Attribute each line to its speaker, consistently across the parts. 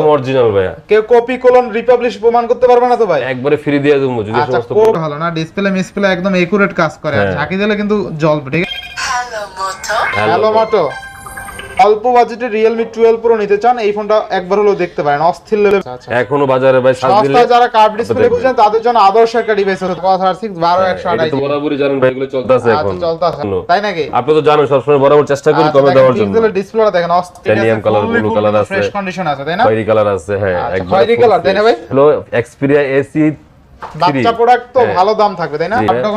Speaker 1: একদম অরিজিনাল ভাইয়া।
Speaker 2: কেউ কপি কলন রিপাবলিশ প্রমাণ করতে পারবে না তো ভাই?
Speaker 1: একবারে ফ্রি দিয়ে দেবো যদি
Speaker 2: আচ্ছা
Speaker 1: সমস্ত
Speaker 2: কোড ভালো না ডিসপ্লে মিসপ্লে একদম একুরেট কাজ করে। আর
Speaker 1: হ্যাঁ।
Speaker 2: ঝাঁকি দিলে কিন্তু জল ঠিক আছে?
Speaker 3: মোটো Moto.
Speaker 2: হ্যালো মোটো অল্প বাজেটে রিয়েলমি টুয়েলভ প্রো নিতে চান এই ফোনটা একবার হলেও দেখতে পারেন। অস্থির লেভেল
Speaker 1: এখনও বাজারে ভাই
Speaker 2: সস্তায় যারা কার্ভ ডিসপ্লে খুঁজছেন তাদের জন্য আদর্শ একটা ডিভাইস হচ্ছে কথা আর সিক্স বারো একশো
Speaker 1: এটা তো বরাবরই জানেন ভাই এগুলো চলতেছে
Speaker 2: আচ্ছা
Speaker 1: এখন।
Speaker 2: চলতে আছে
Speaker 1: এখনও।
Speaker 2: তাই নাকি?
Speaker 1: আপনি তো জানেন সবসময় বরাবর চেষ্টা করি কমে দেওয়ার জন্য।
Speaker 2: ডিসপ্লেটা দেখেন অস্থির।
Speaker 1: color, blue color আছে।
Speaker 2: ফ্রেশ কন্ডিশন আছে তাই না?
Speaker 1: খয়েরি কালার আছে হ্যাঁ
Speaker 2: আচ্ছা, খয়েরি colour, তাই না ভাই?
Speaker 1: হলো এক্সপিরিয়া এসি
Speaker 2: বাচ্চা প্রোডাক্ট তো
Speaker 1: হ্যাঁ।
Speaker 2: ভালো দাম থাকবে তাই না? আপনার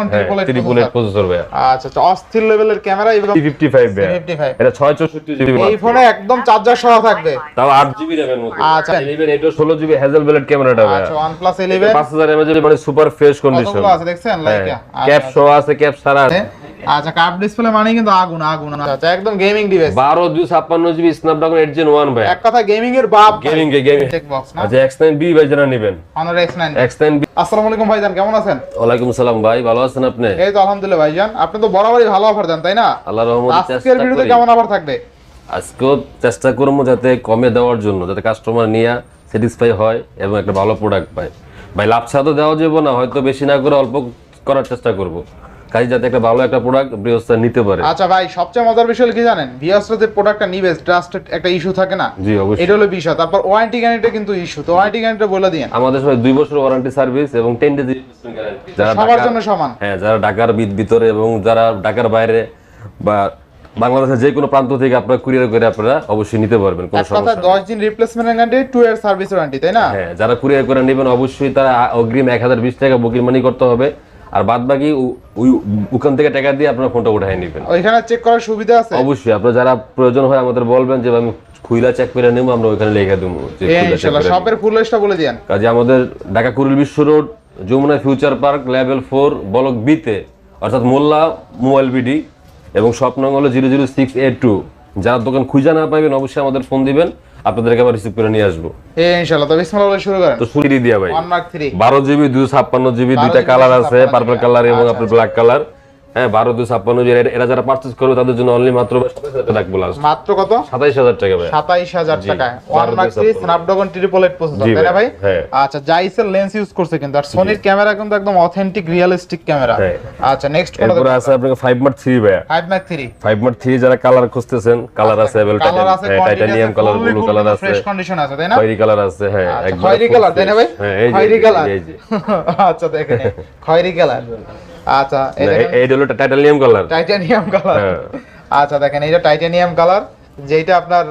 Speaker 2: ট্রিপল এইট
Speaker 1: প্রসেসর ভাই
Speaker 2: আচ্ছা আচ্ছা অস্থির লেভেলের ক্যামেরা এবং
Speaker 1: 55 ভাই
Speaker 2: 55
Speaker 1: এটা 664 জিবি
Speaker 2: এই ফোনে একদম চার্জার সহ থাকবে।
Speaker 1: তাও 8 জিবি মধ্যে।
Speaker 2: আচ্ছা।
Speaker 1: 11 এটা 16 জিবি হ্যাজেল ব্লেড ক্যামেরাটা ভাই
Speaker 2: আচ্ছা OnePlus 11
Speaker 1: 5000 এমএএইচ মানে সুপার ফ্রেশ কন্ডিশন
Speaker 2: কতগুলো আছে দেখছেন? লাইক
Speaker 1: ক্যাপ সহ আছে ক্যাপ সারা আছে।
Speaker 2: আচ্ছা কার্ভ ডিসপ্লে মানে কিন্তু আগুন আগুন আচ্ছা একদম gaming device
Speaker 1: 12 256 GB Snapdragon 8 Gen 1 ভাই।
Speaker 2: এক কথা গেমিং এর বাপ
Speaker 1: গেমিং কে গেমিং
Speaker 2: চেক বক্স না?
Speaker 1: আচ্ছা X9B ভাই যারা নেবেন।
Speaker 2: Honor X9
Speaker 1: X9B
Speaker 2: আসসালামু আলাইকুম ভাইজান কেমন আছেন?
Speaker 1: ওয়ালাইকুম সালাম ভাই ভালো আছেন আপনি?
Speaker 2: এই তো আলহামদুলিল্লাহ ভাইজান। আপনি তো বরাবরই ভালো অফার দেন তাই না?
Speaker 1: আল্লাহর রহমতে
Speaker 2: আজকের ভিডিওতে কেমন অফার থাকবে?
Speaker 1: আজকেও চেষ্টা করব যাতে কমে দেওয়ার জন্য যাতে কাস্টমার নিয়ে স্যাটিসফাই হয় এবং একটা ভালো প্রোডাক্ট পায়। ভাই লাভ ছাড়া তো দেওয়া যাবে না হয়তো বেশি না করে অল্প করার চেষ্টা করব। কাজে যাতে একটা ভালো একটা প্রোডাক্ট বৃহস্পতি নিতে পারে।
Speaker 2: আচ্ছা ভাই সবচেয়ে মজার বিষয় কি জানেন? যে প্রোডাক্টটা নিবে ট্রাস্টেড একটা ইস্যু থাকে না?
Speaker 1: জি অবশ্যই।
Speaker 2: এটা হলো বিষয়। তারপর ওয়ারেন্টি গ্যারান্টিটা কিন্তু ইস্যু তো ওয়ারেন্টি গ্যারান্টিটা বলে দিন
Speaker 1: আমাদের সময় দুই বছর ওয়ারেন্টি সার্ভিস এবং টেন ডেজ যারা
Speaker 2: সবার জন্য সমান।
Speaker 1: হ্যাঁ যারা ঢাকার ভিতরে এবং যারা ঢাকার বাইরে বা বাংলাদেশের যে কোনো প্রান্ত থেকে আপনারা কুরিয়ার করে আপনারা অবশ্যই নিতে পারবেন কোনো সমস্যা নেই।
Speaker 2: দশ দিন replacement guarantee two year service warranty তাই না?
Speaker 1: হ্যাঁ যারা কুরিয়ার করে নেবেন অবশ্যই তারা অগ্রিম এক হাজার বিশ টাকা বুকিং মানি করতে হবে। আর বাদ বাকি ওখান থেকে টাকা দিয়ে আপনার ফোনটা উঠাই নেবেন।
Speaker 2: ওইখানে চেক করার সুবিধা আছে?
Speaker 1: অবশ্যই আপনারা যারা প্রয়োজন হয় আমাদের বলবেন যে আমি খুইলা চেক করে নেব আমরা ওইখানে লিখে দেবো
Speaker 2: শপের ফুল লিস্টটা বলে দিন
Speaker 1: কাজে আমাদের Dhaka Kuril Bishwa road Jamuna future park level four block বিতে অর্থাৎ মোল্লা মোবাইল বিডি এবং স্বপ্ন হলো zero zero six eight two যারা দোকান খুঁজে না পাবেন অবশ্যই আমাদের ফোন দিবেন। আপনাদেরকে আবার রিসিভ করে নিয়ে আসব।
Speaker 2: ইনশাআল্লাহ। তো বিসমিল্লাহ বলে শুরু করেন।
Speaker 1: তো শুরু দিয়া ভাই।
Speaker 2: 1 মার্ক থ্রি
Speaker 1: বারো জিবি দুশো ছাপ্পান্ন জিবি দুইটা কালার আছে
Speaker 2: 56
Speaker 1: পার্পল কালার এবং
Speaker 2: আচ্ছা,
Speaker 1: আপনার ব্ল্যাক কালার হ্যাঁ বারো দুশো ছাপ্পান্ন এরা- যারা পার্চেস করবে তাদের জন্য অনলি মাত্র রাখব
Speaker 2: মাত্র কত?
Speaker 1: সাতাইশ হাজার টাকা ভাই।
Speaker 2: সাতাইশ হাজার টাকা ওয়ান
Speaker 1: বারো
Speaker 2: মার্ক
Speaker 1: দুই
Speaker 2: থ্রি
Speaker 1: ছাপ্পান্ন।
Speaker 2: স্ন্যাপড্রাগন ট্রিপল এইট প্রসেসর তাই না
Speaker 1: ভাই, হ্যাঁ।
Speaker 2: আচ্ছা জাইসের লেন্স ইউজ করছে কিন্তু আর সোনির ক্যামেরা কিন্তু একদম অথেন্টিক রিয়েলিস্টিক ক্যামেরা
Speaker 1: হ্যাঁ।
Speaker 2: আচ্ছা নেক্সট
Speaker 1: এরপরে আছে আপনাকে ফাইভ মার্ক থ্রি ভাই
Speaker 2: five mark three
Speaker 1: five mark three যারা কালার খুঁজতেছেন কালার আছে
Speaker 2: colour
Speaker 1: titanium colour blue colour আছে
Speaker 2: ফ্রেশ কন্ডিশন আছে। তাই না?
Speaker 1: খয়েরি কালার আছে হ্যাঁ
Speaker 2: আচ্ছা, খয়েরি কালার তাই না ভাই?
Speaker 1: হ্যাঁ
Speaker 2: খয়েরি কালার আচ্ছা দেখেন। খয়েরি কালার আচ্ছা
Speaker 1: এইটা হলো টাইটানিয়াম কালার
Speaker 2: টাইটানিয়াম কালার
Speaker 1: হ্যাঁ।
Speaker 2: আচ্ছা দেখেন এইটা টাইটানিয়াম কালার যেটা আপনার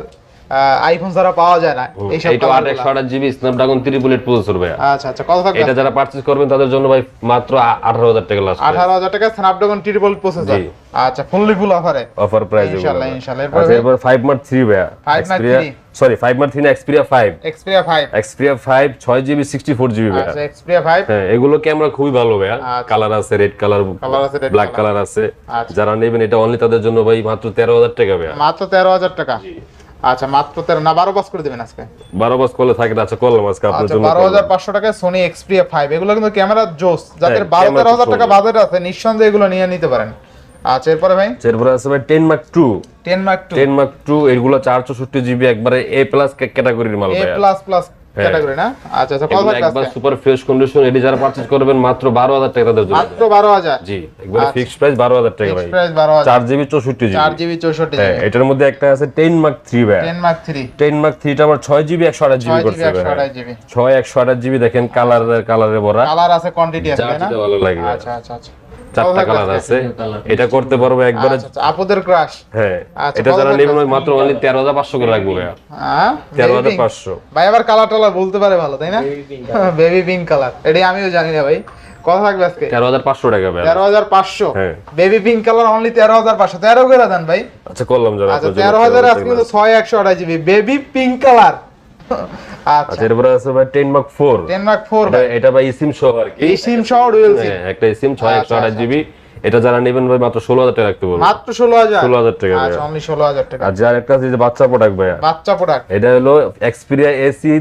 Speaker 2: আইফোন ছাড়া পাওয়া যায় না।
Speaker 1: এইটা আট একশো
Speaker 2: colour
Speaker 1: GB Snapdragon three bullet processor ভাই
Speaker 2: আচ্ছা আচ্ছা কত থাকবে
Speaker 1: এটা যারা পারচেজ করবেন তাদের জন্য ভাই মাত্র আ- আঠারো হাজার টাকা লাস্ট
Speaker 2: আঠারো হাজার টাকা স্ন্যাপড্রাগন ট্রিপল প্রসেসর
Speaker 1: জি।
Speaker 2: আচ্ছা ফুললি ফুল অফারে
Speaker 1: অফার প্রাইস
Speaker 2: ইনশাআল্লাহ, ইনশাআল্লাহ। এরপরে
Speaker 1: আচ্ছা
Speaker 2: ভাই?
Speaker 1: এবার ফাইভ মার্ক থ্রি ভাইয়া।
Speaker 2: 5 Mark
Speaker 1: Xperia
Speaker 2: 3
Speaker 1: sorry five mark three না Xperia five
Speaker 2: Xperia five
Speaker 1: Xperia five ছয় জিবি সিক্সটি ফোর জিবি ভাইয়া।
Speaker 2: আচ্ছা এক্সপিরিয়া ফাইভ
Speaker 1: হ্যাঁ এগুলো ক্যামেরা খুবই ভালো ভাইয়া।
Speaker 2: আচ্ছা।
Speaker 1: কালার আছে রেড কালার
Speaker 2: Colour আছে,
Speaker 1: ব্ল্যাক কালার আছে।
Speaker 2: আচ্ছা।
Speaker 1: যারা নেবেন এটা অনলি তাদের জন্য ভাই মাত্র তেরো হাজার টাকা ভাই
Speaker 2: মাত্র তেরো হাজার টাকা। আচ্ছা মাত্র তেরো। না বারো পাস করে দিবেন আজকে।
Speaker 1: 12 পাস করলে থাকে আচ্ছা করলাম আজকে আপনার
Speaker 2: আচ্ছা
Speaker 1: জন্য
Speaker 2: বারো হাজার
Speaker 1: করলাম।
Speaker 2: পাঁচশো টাকায় সোনি Xperia ফাইভ এগুলো কিন্তু ক্যামেরা জোস। যাদের
Speaker 1: হ্যাঁ,
Speaker 2: তেরো হাজার
Speaker 1: খুব
Speaker 2: টাকা
Speaker 1: সুন্দর।
Speaker 2: বাজেট আছে নিঃসন্দেহে এগুলো নিয়ে নিতে পারেন। আচ্ছা এরপরে ভাই?
Speaker 1: এরপরে আছে ভাই ten mark two
Speaker 2: ten mark two
Speaker 1: ten mark two এগুলো চার চৌষট্টি জিবি একবারে এ প্লাস ক্যাটাগরির মাল
Speaker 2: ভাই।
Speaker 1: A
Speaker 2: প্লাস প্লাস ক্যাটাগরি না? আচ্ছা আচ্ছা কত
Speaker 1: একবার সুপার ফ্রেশ কন্ডিশন এটি যারা পারচেজ করবেন মাত্র বারো হাজার টাকা তাদের জন্য।
Speaker 2: মাত্র বারো হাজার?
Speaker 1: জি একবারে
Speaker 2: আচ্ছা।
Speaker 1: ফিক্সড প্রাইস টাকা ভাই।
Speaker 2: প্রাইস
Speaker 1: জিবি হ্যাঁ
Speaker 2: জিবি।
Speaker 1: এটার মধ্যে একটা আছে টেন মার্ক ভাই
Speaker 2: মার্ক
Speaker 1: আমার ছয় জিবি একশো আঠাশ জিবি
Speaker 2: ছয় জিবি
Speaker 1: ছয় দেখেন কালার কালারে ভরা
Speaker 2: কালার আছে কোয়ান্টিটি আছে না?
Speaker 1: ভালো লাগে
Speaker 2: আচ্ছা আচ্ছা আচ্ছা।
Speaker 1: চারটা কালার আছে। এটা করতে পারব একবারে
Speaker 2: আচ্ছা আচ্ছা আপুদের ক্রাশ
Speaker 1: হ্যাঁ
Speaker 2: আচ্ছা,
Speaker 1: এটা যারা নেবেন মাত্র অনলি তেরো হাজার পাঁচশো করে রাখব ভাইয়া।
Speaker 2: হ্যাঁ?
Speaker 1: তেরো হাজার
Speaker 2: Baby pink।
Speaker 1: পাঁচশো।
Speaker 2: ভাই আবার কালার টালার বলতে পারে ভালো তাই না? বেবি পিঙ্ক কালার এটাই আমিও জানি না ভাই। কত থাকবে আজকে।
Speaker 1: তেরো হাজার পাঁচশো টাকা ভাইয়া।
Speaker 2: তেরো হাজার পাঁচশো।
Speaker 1: হ্যাঁ।
Speaker 2: বেবি পিঙ্ক কালার অনলি তেরো হাজার পাঁচশো। তেরো করে দেন ভাই।
Speaker 1: আচ্ছা করলাম যারা
Speaker 2: আচ্ছা আজকে
Speaker 1: টাকা
Speaker 2: কিন্তু ছয় একশো আঠাশ। জিবি বেবি পিঙ্ক কালার আচ্ছা।
Speaker 1: আচ্ছা এরপরে আছে ভাই ten mark four
Speaker 2: ten mark four
Speaker 1: এটা ভাই। সিম সহ আর কি।
Speaker 2: সিম সহ ডুয়েল সিম
Speaker 1: একটা সিম
Speaker 2: আচ্ছা,
Speaker 1: জিবি এটা যারা নেবেন ভাই মাত্র ষোলো হাজার টাকা রাখতে
Speaker 2: মাত্র ষোলো হাজার?
Speaker 1: 16,000 টাকা
Speaker 2: আচ্ছা অনলি ষোলো হাজার টাকা।
Speaker 1: আর যার একটা আছে যে বাচ্চা প্রোডাক্ট ভাই
Speaker 2: বাচ্চা প্রোডাক্ট
Speaker 1: এটা হলো এক্সপিরিয়া এসি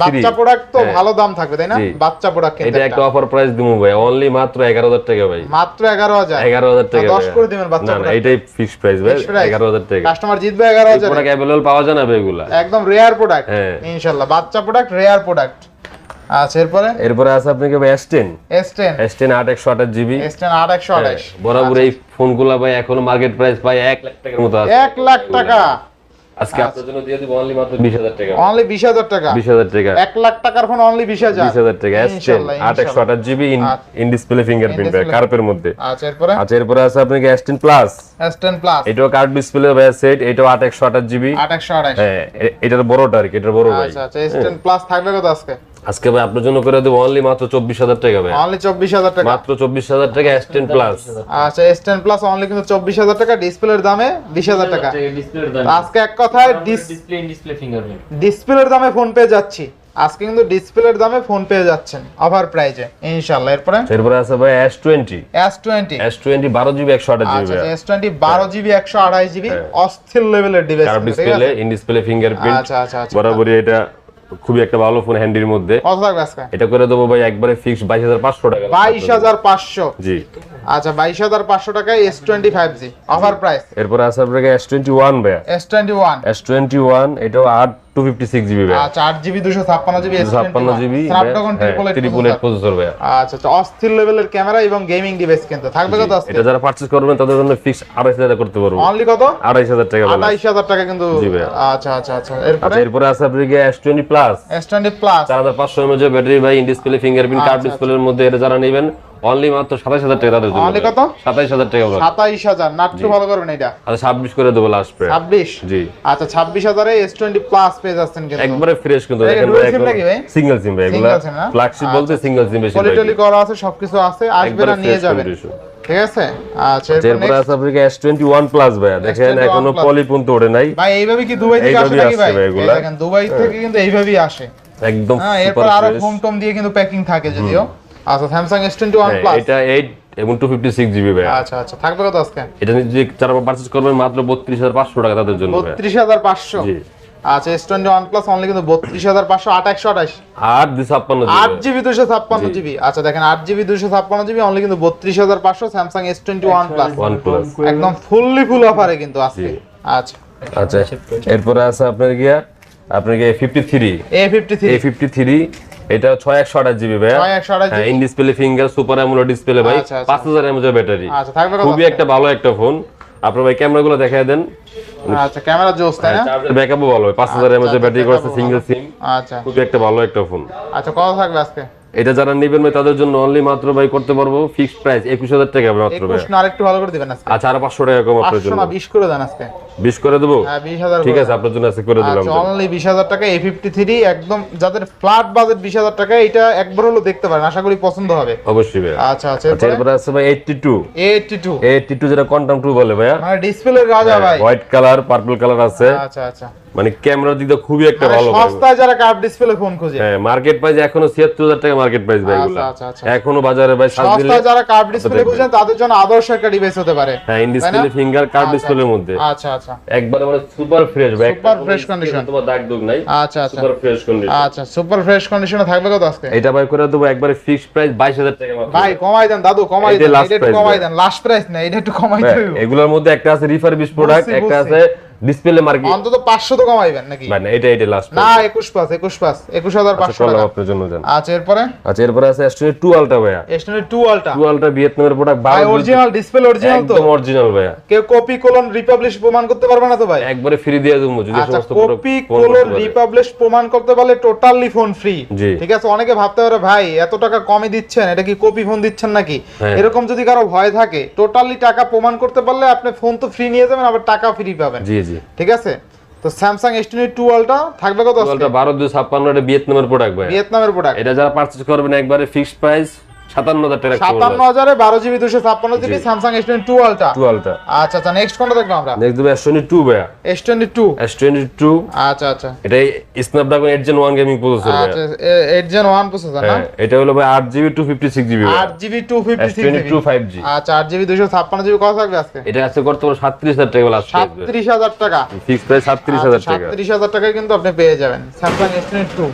Speaker 2: বাচ্চা প্রোডাক্ট তো
Speaker 1: হ্যাঁ।
Speaker 2: ভালো দাম থাকবে তাই না? বাচ্চা প্রোডাক্ট
Speaker 1: এটা একটা। অফার প্রাইস দিমু ভাই অনলি মাত্র এগারো হাজার টাকা ভাই।
Speaker 2: মাত্র এগারো হাজার?
Speaker 1: এগারো হাজার টাকা
Speaker 2: দশ
Speaker 1: ভাই।
Speaker 2: করে দিবেন বাচ্চা
Speaker 1: না এটাই ফিক্সড প্রাইস ভাই
Speaker 2: Fixed price?
Speaker 1: এগারো হাজার টাকা।
Speaker 2: কাস্টমার জিতবে এগারো হাজার।
Speaker 1: প্রোডাক্ট অ্যাভেলেবল পাওয়া যায় না এগুলা।
Speaker 2: একদম রেয়ার প্রোডাক্ট
Speaker 1: হ্যাঁ।
Speaker 2: ইনশাল্লাহ বাচ্চা প্রোডাক্ট রেয়ার প্রোডাক্ট আচ্ছা এরপরে?
Speaker 1: এরপরে আছে আপনাকে ভাই S ten
Speaker 2: S ten
Speaker 1: S ten আট একশো আঠাশ জিবি
Speaker 2: এস আট একশো আঠাশ।
Speaker 1: বরাবর এই ফোনগুলা ভাই এখনও মার্কেট প্রাইস পাই এক লাখ টাকার মতো আছে।
Speaker 2: এক লাখ টাকা।
Speaker 1: আজকে আপনার জন্য দিয়ে দিব অনলি মাত্র টাকা।
Speaker 2: অনলি টাকা?
Speaker 1: টাকা।
Speaker 2: লাখ টাকার ফোন অনলি
Speaker 1: টাকা জিবি
Speaker 2: আচ্ছা।
Speaker 1: ইন ডিসপ্লে ফিঙ্গারপ্রিন্ট ভাই
Speaker 2: display।
Speaker 1: কার্পের মধ্যে।
Speaker 2: আচ্ছা এরপরে?
Speaker 1: আচ্ছা এরপরে আছে আপনাকে S ten plus
Speaker 2: S ten plus
Speaker 1: এটাও কার্ড ডিসপ্লে ভাই সেট এটাও আট একশো আঠাশ জিবি
Speaker 2: আট একশো আঠাশ।
Speaker 1: হ্যাঁ এ- এটার বড়টা আর কি এটার বড় ভাই।
Speaker 2: আচ্ছা আচ্ছা টেন প্লাস থাকবে কত আজকে?
Speaker 1: আজকে ভাই আপনার জন্য করে দেবো অনলি মাত্র চব্বিশ হাজার টাকা ভাই।
Speaker 2: অনলি চব্বিশ হাজার টাকা।
Speaker 1: মাত্র চব্বিশ হাজার টাকা এস টেন প্লাস
Speaker 2: আচ্ছা এস টেন প্লাস অনলি কিন্তু চব্বিশ হাজার টাকা ডিসপ্লের দামে বিশ হাজার টাকা।
Speaker 3: ডিসপ্লের দাম।
Speaker 2: আজকে এক কথায় ডিস
Speaker 3: ডিসপ্লে ডিসপ্লে ফিঙ্গারপ্রিন্ট
Speaker 2: ডিসপ্লের দামে ফোন পেয়ে যাচ্ছি। আজকে কিন্তু ডিসপ্লের দামে ফোন পেয়ে যাচ্ছেন অফার প্রাইজে ইনশাল্লাহ এরপরে?
Speaker 1: এরপরে আছে ভাই S twenty
Speaker 2: S twenty
Speaker 1: S twenty বারো জিবি একশো আঠাশ জিবি
Speaker 2: আচ্ছা এস টোয়েন্টি বারো জিবি একশো আড়াই জিবি অস্থির লেভেলের device
Speaker 1: curve display in display fingerprint
Speaker 2: আচ্ছা আচ্ছা আচ্ছা।
Speaker 1: বরাবরই এটা খুবই একটা ভালো ফোন হ্যান্ডির মধ্যে।
Speaker 2: কত থাকবে আজকে?
Speaker 1: এটা করে দেবো ভাই একবারে ফিক্সড বাইশ হাজার পাঁচশো টাকা।
Speaker 2: বাইশ হাজার পাঁচশো।
Speaker 1: জি।
Speaker 2: আচ্ছা বাইশ হাজার পাঁচশো টাকায় S twenty five G offer price
Speaker 1: এরপর আছে আপনাকে এস টোয়েন্টি ওয়ান ভাই
Speaker 2: S twenty one
Speaker 1: S twenty one এটাও আট টু ফিফটি সিক্স জিবি ভাই
Speaker 2: আচ্ছা GB GB
Speaker 1: GB
Speaker 2: Snapdragon triple
Speaker 1: eight processor ভাই
Speaker 2: আচ্ছা আচ্ছা অস্থির লেভেলের ক্যামেরা এবং গেমিং ডিভাইস কিন্তু। থাকবে কত আজকে?
Speaker 1: এটা যারা পারচেজ করবেন তাদের জন্য ফিক্স করতে পারব।
Speaker 2: অনলি কত?
Speaker 1: টাকা
Speaker 2: কিন্তু।
Speaker 1: জি।
Speaker 2: আচ্ছা আচ্ছা আচ্ছা এরপরে?
Speaker 1: এরপরে আছে প্লাস ব্যাটারি ভাই ইন ডিসপ্লে ফিঙ্গারপ্রিন্ট ডিসপ্লের মধ্যে এটা যারা নেবেন অনলি মাত্র সাতাশ হাজার টাকা তাদের জন্য
Speaker 2: Only কত?
Speaker 1: সাতাইশ হাজার টাকা বলে
Speaker 2: সাতাইশ হাজার। নাট্টু ভালো করবেন এটা
Speaker 1: আচ্ছা ছাব্বিশ করে দেবো লাস্ট পে
Speaker 2: ছাব্বিশ?
Speaker 1: জি।
Speaker 2: আচ্ছা ছাব্বিশ হাজারে এস টোয়েন্টি প্লাস পেয়ে যাচ্ছেন কিন্তু।
Speaker 1: একবারে ফ্রেশ কিন্তু? সিঙ্গেল সিম ভাই এগুলা? ফ্ল্যাগশিপ বলতে সিঙ্গেল সিম বেশি
Speaker 2: পলিটলি করা আছে সবকিছু আছে আসবে না নিয়ে যাবেন ঠিক আছে? আচ্ছা এরপর
Speaker 1: এরপরে আছে আপনাকে এস টোয়েন্টি ওয়ান প্লাস ভাই দেখেন এখনও ওঠে নাই।
Speaker 2: ভাই এইভাবে কি দুবাই থেকে আসে নাকি ভাই?
Speaker 1: ভাই
Speaker 2: এই
Speaker 1: এগুলা।
Speaker 2: দেখেন দুবাই থেকে কিন্তু এইভাবেই আসে।
Speaker 1: একদম
Speaker 2: হ্যাঁ এরপর
Speaker 1: আরও
Speaker 2: ফোম টোম দিয়ে কিন্তু প্যাকিং থাকে যদিও। আচ্ছা Samsung S twenty one plus
Speaker 1: এটা এইট এবং টু ফিফটি সিক্স জিবি ভাই।
Speaker 2: আচ্ছা আচ্ছা থাকবে কত আজকে?
Speaker 1: এটা যদি যারা পারচেজ করবেন মাত্র বত্রিশ হাজার পাঁচশো টাকা তাদের জন্য ভাই।
Speaker 2: বত্রিশ হাজার পাঁচশো?
Speaker 1: জি।
Speaker 2: আচ্ছা S twenty one plus only কিন্তু বত্রিশ হাজার পাঁচশো আট একশো আঠাশ।
Speaker 1: আট দুই ছাপ্পান্ন
Speaker 2: আট
Speaker 1: জিবি
Speaker 2: জিবি দুশো ছাপ্পান্ন জিবি আচ্ছা দেখেন আট জিবি দুশো ছাপ্পান্ন জিবি অনলি কিন্তু বত্রিশ হাজার পাঁচশো Samsung S twenty one plus
Speaker 1: one plus
Speaker 2: একদম ফুললি ফুল অফারে কিন্তু আজকে। আচ্ছা।
Speaker 1: আচ্ছা এরপরে আছে আপনার গিয়া আপনার গিয়ে fifty three
Speaker 2: A fifty three
Speaker 1: A fifty three এটা ছয় একশো আঠাশ জিবি ভাই
Speaker 2: ছয় একশো আঠাশ
Speaker 1: হ্যাঁ in display finger super AMOLED display ভাই
Speaker 2: আচ্ছা, আচ্ছা।
Speaker 1: পাঁচ হাজার এমএচ ব্যাটারি
Speaker 2: আচ্ছা থাকবে
Speaker 1: খুবই একটা ভালো একটা ফোন আপনার ভাই ক্যামেরাগুলো দেখায় দেন।
Speaker 2: আচ্ছা ক্যামেরা জোস তাই না?
Speaker 1: ব্যাকআপও ভালো পাঁচ হাজার এমএচ ব্যাটারি করছে সিঙ্গেল সিম
Speaker 2: আচ্ছা।
Speaker 1: খুবই একটা ভালো একটা ফোন
Speaker 2: আচ্ছা কত থাকবে আজকে?
Speaker 1: এটা যারা নেবেন ভাই তাদের জন্য অনলি মাত্র ভাই করতে পারব ফিক্সড প্রাইস একুশ হাজার টাকা মাত্র ভাই।
Speaker 2: একুশ না আরেকটু ভালো করে দিবেন আজকে।
Speaker 1: আচ্ছা আর পাঁচশো টাকা কম আপনার জন্য।
Speaker 2: না বিশ করে দেন আজকে।
Speaker 1: বিশ করে দেবো?
Speaker 2: হ্যাঁ বিশ হাজার
Speaker 1: ঠিক আছে আপনার জন্য আজকে করে দিলাম
Speaker 2: আচ্ছা অনলি বিশ হাজার টাকা এ ফিফটি থ্রি একদম যাদের ফ্ল্যাট বাজেট বিশ হাজার টাকা এটা একবার হলো দেখতে পারেন আশা করি পছন্দ হবে।
Speaker 1: অবশ্যই ভাই
Speaker 2: আচ্ছা আচ্ছা
Speaker 1: আচ্ছা এরপরে? আছে ভাই eighty two
Speaker 2: eighty two
Speaker 1: eighty two যেটা কোয়ান্টাম টু বলে ভাইয়া।
Speaker 2: মানে ডিসপ্লের রাজা ভাই।
Speaker 1: হোয়াইট কালার পার্পল কালার আছে।
Speaker 2: আচ্ছা আচ্ছা।
Speaker 1: মানে ক্যামেরার দিক দিয়ে খুবই একটা
Speaker 2: মানে
Speaker 1: ভালো ভাই।
Speaker 2: সস্তায় যারা কার্ভ ডিসপ্লে ফোন খুঁজে।
Speaker 1: হ্যাঁ মার্কেট প্রাইস এখনও ছিয়াত্তর হাজার টাকা মার্কেট প্রাইস ভাই এগুলা
Speaker 2: আচ্ছা, আচ্ছা,
Speaker 1: এখনও বাজারে ভাই সাত দিলে
Speaker 2: সস্তায় যারা কার্ভ ডিসপ্লে। খুঁজেন তাদের জন্য আদর্শ একটা ডিভাইস হতে পারে।
Speaker 1: হ্যাঁ ইন ডিসপ্লে ফিঙ্গার কার্ড
Speaker 2: আচ্ছা,
Speaker 1: ডিসপ্লের মধ্যে।
Speaker 2: আচ্ছা আচ্ছা।
Speaker 1: একবারে মানে সুপার ফ্রেশ ভাই
Speaker 2: Super fresh condition।
Speaker 1: তোমার দাগ দুগ নাই।
Speaker 2: আচ্ছা আচ্ছা।
Speaker 1: সুপার ফ্রেশ কন্ডিশন
Speaker 2: আচ্ছা সুপার ফ্রেশ কন্ডিশনে থাকবে কত আজকে?
Speaker 1: এটা ভাই করে দেবো একবারে ফিক্সড প্রাইস বাইশ হাজার টাকা মাত্র।
Speaker 2: ভাই কমাই দেন দাদু কমাই দেন এটা একটু কমাই দেন। লাস্ট প্রাইস না এটা একটু কমাই দেন
Speaker 1: এগুলোর মধ্যে একটা আছে রিফারবিশ প্রোডাক্ট একটা আছে ডিসপ্লে মার্কেট
Speaker 2: অন্তত পাঁচশো তো কমাইবেন নাকি?
Speaker 1: ভাই না এটা এটা লাস্ট
Speaker 2: না একুশ পাস একুশ পাস একুশ হাজার
Speaker 1: আচ্ছা
Speaker 2: টাকা।
Speaker 1: আপনার জন্য জান
Speaker 2: আচ্ছা এরপরে?
Speaker 1: আচ্ছা এরপরে আছে এসটনি টু আলটা ভাইয়া।
Speaker 2: এসটনের টু আলটা
Speaker 1: টু আলটা ভিয়েতনামের প্রোডাক্ট
Speaker 2: ভাই অরিজিনাল ডিসপ্লে অরিজিনাল তো।
Speaker 1: একদম অরিজিনাল ভাইয়া।
Speaker 2: কেউ কপি কোলন রিপাবলিশ প্রমাণ করতে পারবে না তো ভাই?
Speaker 1: একবারে ফ্রি দিয়ে দেবো যদি
Speaker 2: আচ্ছা
Speaker 1: সমস্ত product
Speaker 2: কপি কোলন রিপাবলিশ প্রমাণ করতে পারলে টোটালি ফোন ফ্রি। ঠিক আছে অনেকে ভাবতে পারে ভাই এত টাকা কমে দিচ্ছেন এটা কি কপি ফোন দিচ্ছেন নাকি?
Speaker 1: হ্যাঁ।
Speaker 2: এরকম যদি কারও ভয় থাকে টোটালি টাকা প্রমাণ করতে পারলে আপনি ফোন তো ফ্রি নিয়ে যাবেন আবার টাকা ফ্রি পাবেন।
Speaker 1: জি জি।
Speaker 2: ঠিক আছে? তো স্যামসাং এস টু আলটা থাকবে কত আজকে?
Speaker 1: বারো দুই ছাপ্পান্ন এটা ভিয়েতনামের প্রোডাক্ট ভাই
Speaker 2: ভিয়েতনামের প্রোডাক্ট
Speaker 1: এটা যারা পারচেজ করবেন একবারে ফিক্সড প্রাইস সাতান্ন হাজার টাকা
Speaker 2: সাতান্ন হাজারে বারো জিবি দুশো ছাপ্পান্ন জিবি স্যামসাং এস টু আলটা
Speaker 1: টুয়েলটা
Speaker 2: আচ্ছা আচ্ছা নেক্সট কোনটা দেখব আমরা?
Speaker 1: নেক্সট দেবে এস টোয়েন্টি টু ভাইয়া।
Speaker 2: S twenty two
Speaker 1: S twenty two
Speaker 2: আচ্ছা আচ্ছা।
Speaker 1: এটা Snapdragon eight gen one gaming processor
Speaker 2: আচ্ছা এইট জেন ওয়ান প্রসেসর না?
Speaker 1: এটা হলো ভাই আট GB two fifty six GB
Speaker 2: আট GB two fifty
Speaker 1: twenty two five G
Speaker 2: আচ্ছা আট জিবি দুশো ছাপ্পান্ন জিবি কত থাকবে আজকে?
Speaker 1: এটা আছে করতে পারো সাতত্রিশ হাজার টাকা
Speaker 2: সাতত্রিশ হাজার টাকা।
Speaker 1: প্রাইস সাতত্রিশ হাজার টাকা।
Speaker 2: সাতত্রিশ হাজার টাকায় কিন্তু আপনি পেয়ে যাবেন স্যামসাং এস টোয়েন্টি টু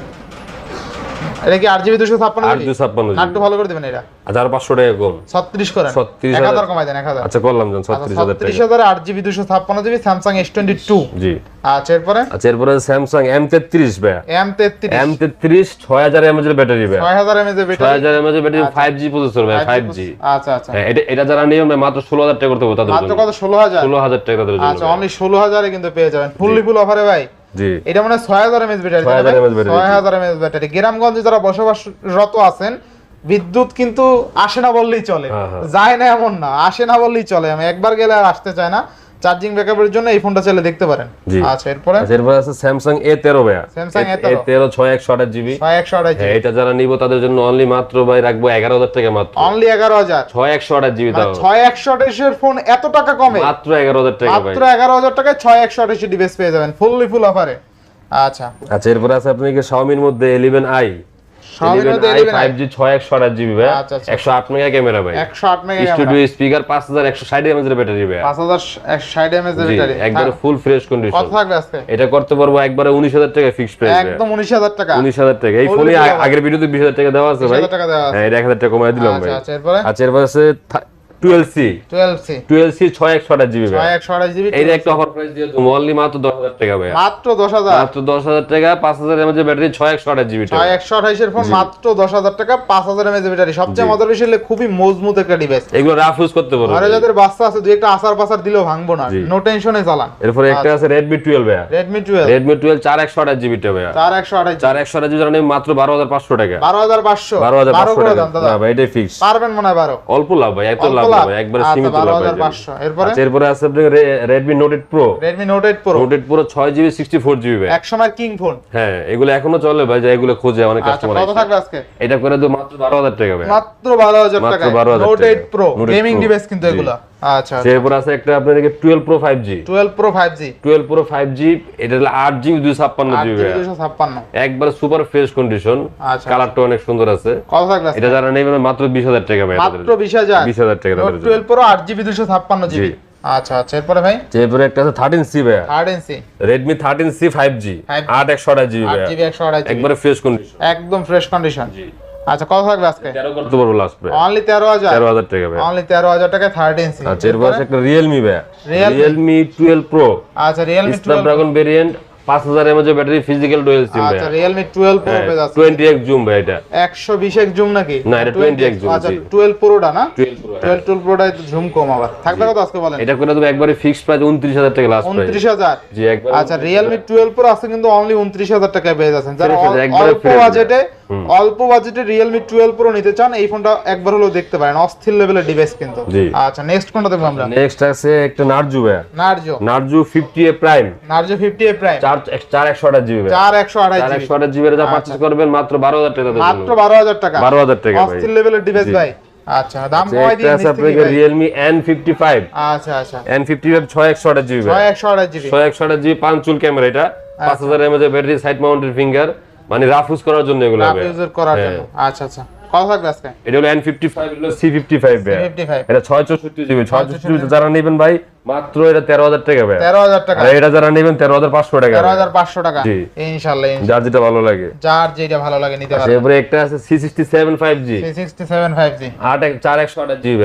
Speaker 2: এটা কি আট জিবি দুশো ছাপ্পান্ন
Speaker 1: আট দুই ছাপ্পান্ন
Speaker 2: না একটু ভালো করে দেবেন এটা।
Speaker 1: আচ্ছা আর পাঁচশো টাকা কম।
Speaker 2: ছত্রিশ করেন।
Speaker 1: 36
Speaker 2: এক হাজার
Speaker 1: হাজার।
Speaker 2: কমাই দেন এক হাজার।
Speaker 1: আচ্ছা করলাম যান ছত্রিশ টাকা।
Speaker 2: হাজার আট জিবি দুশো GB Samsung S twenty two
Speaker 1: জি।
Speaker 2: আচ্ছা এরপরে?
Speaker 1: আচ্ছা এরপরে স্যামসাং এম তেত্রিশ ভাইয়া।
Speaker 2: এম তেত্রিশ।
Speaker 1: এম তেত্রিশ ছয় হাজার এমএচ এর ব্যাটারি
Speaker 2: ছয় হাজার এমএজ এর ব্যাটারি।
Speaker 1: হাজার এমএচ এর ব্যাটারি ফাইভ জি প্রসেসর ভাই ফাইভ জি
Speaker 2: আচ্ছা আচ্ছা।
Speaker 1: হ্যাঁ এটা এটা যারা নিয়ম ভাই মাত্র ষোলো হাজার টাকা করতে হবে তাদের
Speaker 2: মাত্র কত? ষোলো হাজার?
Speaker 1: ষোলো হাজার টাকা তাদের
Speaker 2: আচ্ছা অনলি ষোলো হাজারে কিন্তু পেয়ে যাবেন। ফুললি ফুল অফারে ভাই।
Speaker 1: জি।
Speaker 2: এটা মানে ছয় হাজার এমএস ব্যাটারি
Speaker 1: 6000 mAh ব্যাটারি,
Speaker 2: ছয় হাজার এমএস ব্যাটারি। গ্রামগঞ্জে যারা বসবাসরত আছেন বিদ্যুৎ কিন্তু আসে না বললেই চলে।
Speaker 1: হ্যাঁ, হ্যাঁ।
Speaker 2: যায় না এমন না আসে না বললেই চলে। আমি একবার গেলে আর আসতে চায় না। চার্জিং ব্যাকআপের জন্য এই ফোনটা চাইলে দেখতে পারেন। আচ্ছা এরপরে?
Speaker 1: আচ্ছা এরপরে আছে স্যামসাং এ তেরো ভাইয়া।
Speaker 2: Samsung
Speaker 1: এ
Speaker 2: A13
Speaker 1: তেরো ছয় একশো আঠাশ জিবি।
Speaker 2: ছয় একশো আড়াই
Speaker 1: হ্যাঁ এটা যারা নিব তাদের জন্য অনলি মাত্র ভাই রাখব এগারো হাজার টাকা মাত্র।
Speaker 2: অনলি এগারো হাজার।
Speaker 1: ছয় একশো আঠাশ জিবি
Speaker 2: মানে
Speaker 1: তাও।
Speaker 2: ছয় একশো আঠাশের ফোন এত টাকা কমে?
Speaker 1: মাত্র এগারো হাজার টাকা ভাই।
Speaker 2: মাত্র এগারো হাজার টাকায় ছয় একশো আঠাশি ডিভাইস পেয়ে যাবেন ফুললি ফুল অফারে আচ্ছা।
Speaker 1: আচ্ছা এরপরে আছে আপনাকে
Speaker 2: Xiaomi র মধ্যে 11i
Speaker 1: জিবি ভাই
Speaker 2: আচ্ছা, আচ্ছা।
Speaker 1: একশো আট মেগা ক্যামেরা ভাই।
Speaker 2: একশো আট মেগা
Speaker 1: স্টুডিও স্পিকার পাঁচ হাজার একশো ষাট এমএচ এর ব্যাটারি ভাই
Speaker 2: পাঁচ হাজার ষাট এমএস ব্যাটারি
Speaker 1: একবারে ফুল ফ্রেশ কন্ডিশন
Speaker 2: কত থাকবে আজকে।
Speaker 1: এটা করতে পারব একবারে উনিশ হাজার টাকা ফিক্সড প্রাইস
Speaker 2: একদম উনিশ হাজার টাকা।
Speaker 1: উনিশ হাজার টাকা। এই ফোনে আগের ভিডিওতে বিশ হাজার টাকা দেওয়া আছে ভাই।
Speaker 2: 20,000 টাকা দেওয়া আছে।
Speaker 1: হ্যাঁ এটা এক হাজার টাকা কমাই দিলাম ভাই।
Speaker 2: আচ্ছা এরপরে?
Speaker 1: আছে জিবি
Speaker 2: জিবি
Speaker 1: একটা অফার প্রাইস দিয়ে দেবো। অনলি মাত্র টাকা ভাই।
Speaker 2: মাত্র
Speaker 1: মাত্র ব্যাটারি জিবি
Speaker 2: ফোন মাত্র ব্যাটারি। সবচেয়ে। মজার বিষয় হলো খুবই মজবুত একটা ডিভাইস
Speaker 1: এগুলো রাফ ইউজ করতে পারব
Speaker 2: ঘরে যাদের বাচ্চা আছে দুই একটা আসার পাসার দিলেও ভাঙবো না। নো টেনশনে চালান।
Speaker 1: এরপরে একটা আছে রেডমি টুয়েলভ ভাইয়া।
Speaker 2: রেডমি টুয়েলভ
Speaker 1: রেডমি টুয়েলভ চার একশো আঠাশ জিবিটা ভাইয়া।
Speaker 2: চার একশো
Speaker 1: চার একশো আঠাশ জিবি জানেন মাত্র বারো হাজার পাঁচশো টাকা।
Speaker 2: বারো হাজার পাঁচশো।
Speaker 1: বারো হাজার
Speaker 2: বারো
Speaker 1: পাঁচশো
Speaker 2: করে
Speaker 1: টাকা।
Speaker 2: দাম দাদা।
Speaker 1: ভাই এটাই ফিক্স
Speaker 2: পারবেন মনে হয় বারো।
Speaker 1: অল্প লাভ ভাই এত লাভ না একবারে
Speaker 2: আচ্ছা,
Speaker 1: সীমিত লাভ।
Speaker 2: এরপরে?
Speaker 1: আচ্ছা, এরপরে আছে আপনার জিবি ভাই
Speaker 2: এক সময় কিং ফোন
Speaker 1: হ্যাঁ এগুলো এখনও চলে ভাই যে এগুলো খোঁজে অনেক
Speaker 2: আচ্ছা
Speaker 1: কাস্টমার
Speaker 2: কত থাকবে আজকে?
Speaker 1: এটা করে তো মাত্র বারো হাজার টাকা ভাই
Speaker 2: মাত্র বারো হাজার
Speaker 1: মাত্র 12,000
Speaker 2: Note eight Pro
Speaker 1: Note 8
Speaker 2: gaming device কিন্তু। এগুলো। আচ্ছা
Speaker 1: এরপর আছে একটা আপনাদেরকে প্রো
Speaker 2: প্রো
Speaker 1: প্রো এটা হলো জিবি জিবি একবার সুপার ফ্রেশ কন্ডিশন
Speaker 2: আচ্ছা।
Speaker 1: কালারটা অনেক সুন্দর আছে।
Speaker 2: কত থাকবে
Speaker 1: এটা যারা নেবেন মাত্র বিশ হাজার টাকা ভাই
Speaker 2: মাত্র বিশ হাজার?
Speaker 1: টাকা
Speaker 2: নোট
Speaker 1: তাদের জন্য।
Speaker 2: টুয়েলভ প্রো জিবি জিবি আচ্ছা আচ্ছা এরপরে ভাই?
Speaker 1: এরপরে একটা আছে থার্টিন সি ভাইয়া।
Speaker 2: থার্ড ইঞ্চি
Speaker 1: Redmi thirteen C five G
Speaker 2: 5G
Speaker 1: আট একশো আঠাশ জিবি একবারে ফ্রেশ কন্ডিশন
Speaker 2: একদম ফ্রেশ কন্ডিশন আচ্ছা কত থাকবে আজকে?
Speaker 1: তেরো করতে পারব লাস্ট ভাই
Speaker 2: অনলি তেরো হাজার?
Speaker 1: তেরো হাজার টাকা ভাই।
Speaker 2: অনলি তেরো হাজার টাকা থার্ড ইঞ্চি
Speaker 1: আচ্ছা এরপর? পাশে একটা রিয়েলমি ভাই।
Speaker 2: Realme?
Speaker 1: রিয়েলমি টুয়েলভ প্রো
Speaker 2: আচ্ছা রিয়েলমি টুয়েলভ
Speaker 1: স্ন্যাপড্রাগন ভেরিয়েন্ট পাঁচ হাজার mAh battery physical dual SIM ভাই
Speaker 2: আচ্ছা টুয়েলভ প্রো পেয়ে যাচ্ছে।
Speaker 1: টোয়েন্টি এক্স জুম ভাই এটা।
Speaker 2: একশো বিশ এক জুম নাকি?
Speaker 1: না, এটা 20x zoom,
Speaker 2: আচ্ছা
Speaker 1: জি।
Speaker 2: টুয়েলভ প্রোটা না?
Speaker 1: টুয়েলভ প্রো
Speaker 2: টুয়েলভ টুয়েলভ প্রোটা জুম কম আবার। থাকবে কত আজকে বলেন?
Speaker 1: এটা করে দেবো একবারে ফিক্সড প্রাইস উনত্রিশ হাজার টাকা লাস্ট প্রাইস
Speaker 2: উনত্রিশ হাজার?
Speaker 1: জি একবার
Speaker 2: আচ্ছা রিয়েলমি টুয়েলভ প্রো আছে কিন্তু অনলি উনত্রিশ হাজার টাকায় পেয়ে যাচ্ছেন। যারা
Speaker 1: আছে,
Speaker 2: অল্প বাজেটে অল্প বাজেটে রিয়েলমি টুয়েলভ প্রো নিতে চান এই ফোনটা একবার হলেও দেখতে পারেন। অস্থির লেভেলের ডিভাইস কিন্তু। আচ্ছা নেক্সট কোনটা দেখব আমরা?
Speaker 1: নেক্সট আছে একটা Narzo
Speaker 2: Narzo
Speaker 1: fifty A prime
Speaker 2: Narzo fifty A prime
Speaker 1: চার একশো আঠাশ জিবি
Speaker 2: চার একশো আড়াই
Speaker 1: একশো আঠাশ জিবি যা পারচেস করবেন মাত্র বারো হাজার টাকা
Speaker 2: মাত্র বারো হাজার টাকা।
Speaker 1: বারো হাজার টাকা
Speaker 2: অস্থির লেভেলের ডিভাইস
Speaker 1: জি।
Speaker 2: ভাই। আচ্ছা দাম
Speaker 1: যে
Speaker 2: কমাই
Speaker 1: আছে আপনাকে রিয়েলমি এন ফিফটি ফাইভ
Speaker 2: আচ্ছা আচ্ছা।
Speaker 1: এন ফিফটি ফাইভ ছয় একশো আঠাশ জিবি
Speaker 2: ছয় একশো আড়াই
Speaker 1: ছয় একশো আঠাশ জিবি পাঁচচুল ক্যামেরা এটা। পাঁচ হাজার mAh battery side mounted finger মানে রাফ ইউজ করার জন্য এগুলো
Speaker 2: রাফ
Speaker 1: ভাই।
Speaker 2: করার
Speaker 1: হ্যাঁ।
Speaker 2: জন্য। আচ্ছা আচ্ছা। কত থাকবে আজকে?
Speaker 1: এটা হলো হলো এটা ছয় জিবি ছয় চৌষট্টি যারা নেবেন ভাই মাত্র এটা টাকা ভাই
Speaker 2: টাকা।
Speaker 1: আর এটা যারা নেবেন টাকা
Speaker 2: টাকা।
Speaker 1: যেটা ভালো লাগে।
Speaker 2: যেটা ভালো লাগে নিতে পারবে।
Speaker 1: একটা আছে জিবি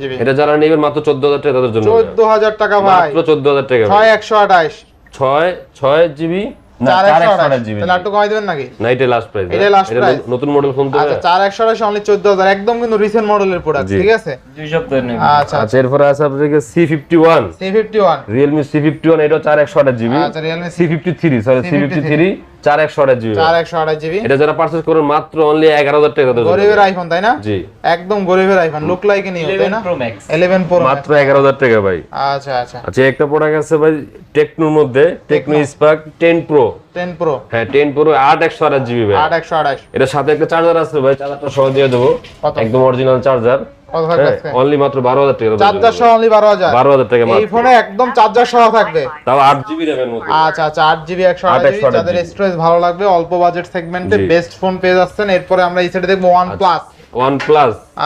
Speaker 2: জিবি
Speaker 1: এটা নেবেন মাত্র চোদ্দ হাজার টাকা তাদের জন্য।
Speaker 2: চোদ্দ হাজার টাকা ভাই।
Speaker 1: মাত্র চোদ্দ হাজার টাকা ভাই।
Speaker 2: ছয় একশো আঠাইশ
Speaker 1: ছয় ছয় জিবি নতুন মডেল ফোন
Speaker 2: আচ্ছা চার একশো আঠাইশ অনলি চোদ্দ হাজার। একদম কিন্তু রিসেন্ট মডেলের প্রোডাক্ট। ঠিক আছে?
Speaker 3: দুই সপ্তাহ নেই
Speaker 2: আচ্ছা।
Speaker 1: আচ্ছা এরপরে আছে C fifty one
Speaker 2: C fifty one
Speaker 1: Realme C fifty one এটা চার একশো আঠাশ জিবি।
Speaker 2: আচ্ছা Realme
Speaker 1: C fifty three sorry C fifty three চার একশো আঠাশ জিবি।
Speaker 2: চার একশো আড়াই জিবি।
Speaker 1: এটা যারা পারচেস করেন মাত্র অনলি এগারো হাজার টাকা
Speaker 2: গরিবের আইফোন তাই না?
Speaker 1: জি।
Speaker 2: একদম গরিবের আইফোন লুক লাইক নিও তাই না?
Speaker 3: প্রো
Speaker 2: ইলেভেন প্রো
Speaker 1: মাত্র এগারো হাজার টাকা ভাই।
Speaker 2: আচ্ছা আচ্ছা।
Speaker 1: আচ্ছা একটা প্রোডাক্ট আছে ভাই টেকনোর মধ্যে Tecno Spark ten Pro
Speaker 2: ten Pro
Speaker 1: হ্যাঁ টেন প্রো আট একশো আঠাশ জিবি ভাই।
Speaker 2: আট একশো আঠাইশ
Speaker 1: এটার সাথে একটা চার্জার আছে ভাই চার্জারটা সহ দিয়ে দেবো। একদম অরিজিনাল চার্জার অনলি মাত্র টাকা
Speaker 2: চার্জার সহ বারো হাজার? এই ফোনে একদম চার্জার সহ থাকবে?
Speaker 1: তাও আট জিবি র্যামের মধ্যে।
Speaker 2: আচ্ছা আচ্ছা আট জিবি একশো
Speaker 1: আট
Speaker 2: আঠাশ
Speaker 1: একশো আঠাশ
Speaker 2: যাদের স্টোরেজ ভালো লাগবে অল্প বাজেট সেগমেন্টে বেস্ট ফোন পেয়ে যাচ্ছেন। এরপরে আমরা এই সাইডে দেখব ওয়ান প্লাস
Speaker 1: ওয়ান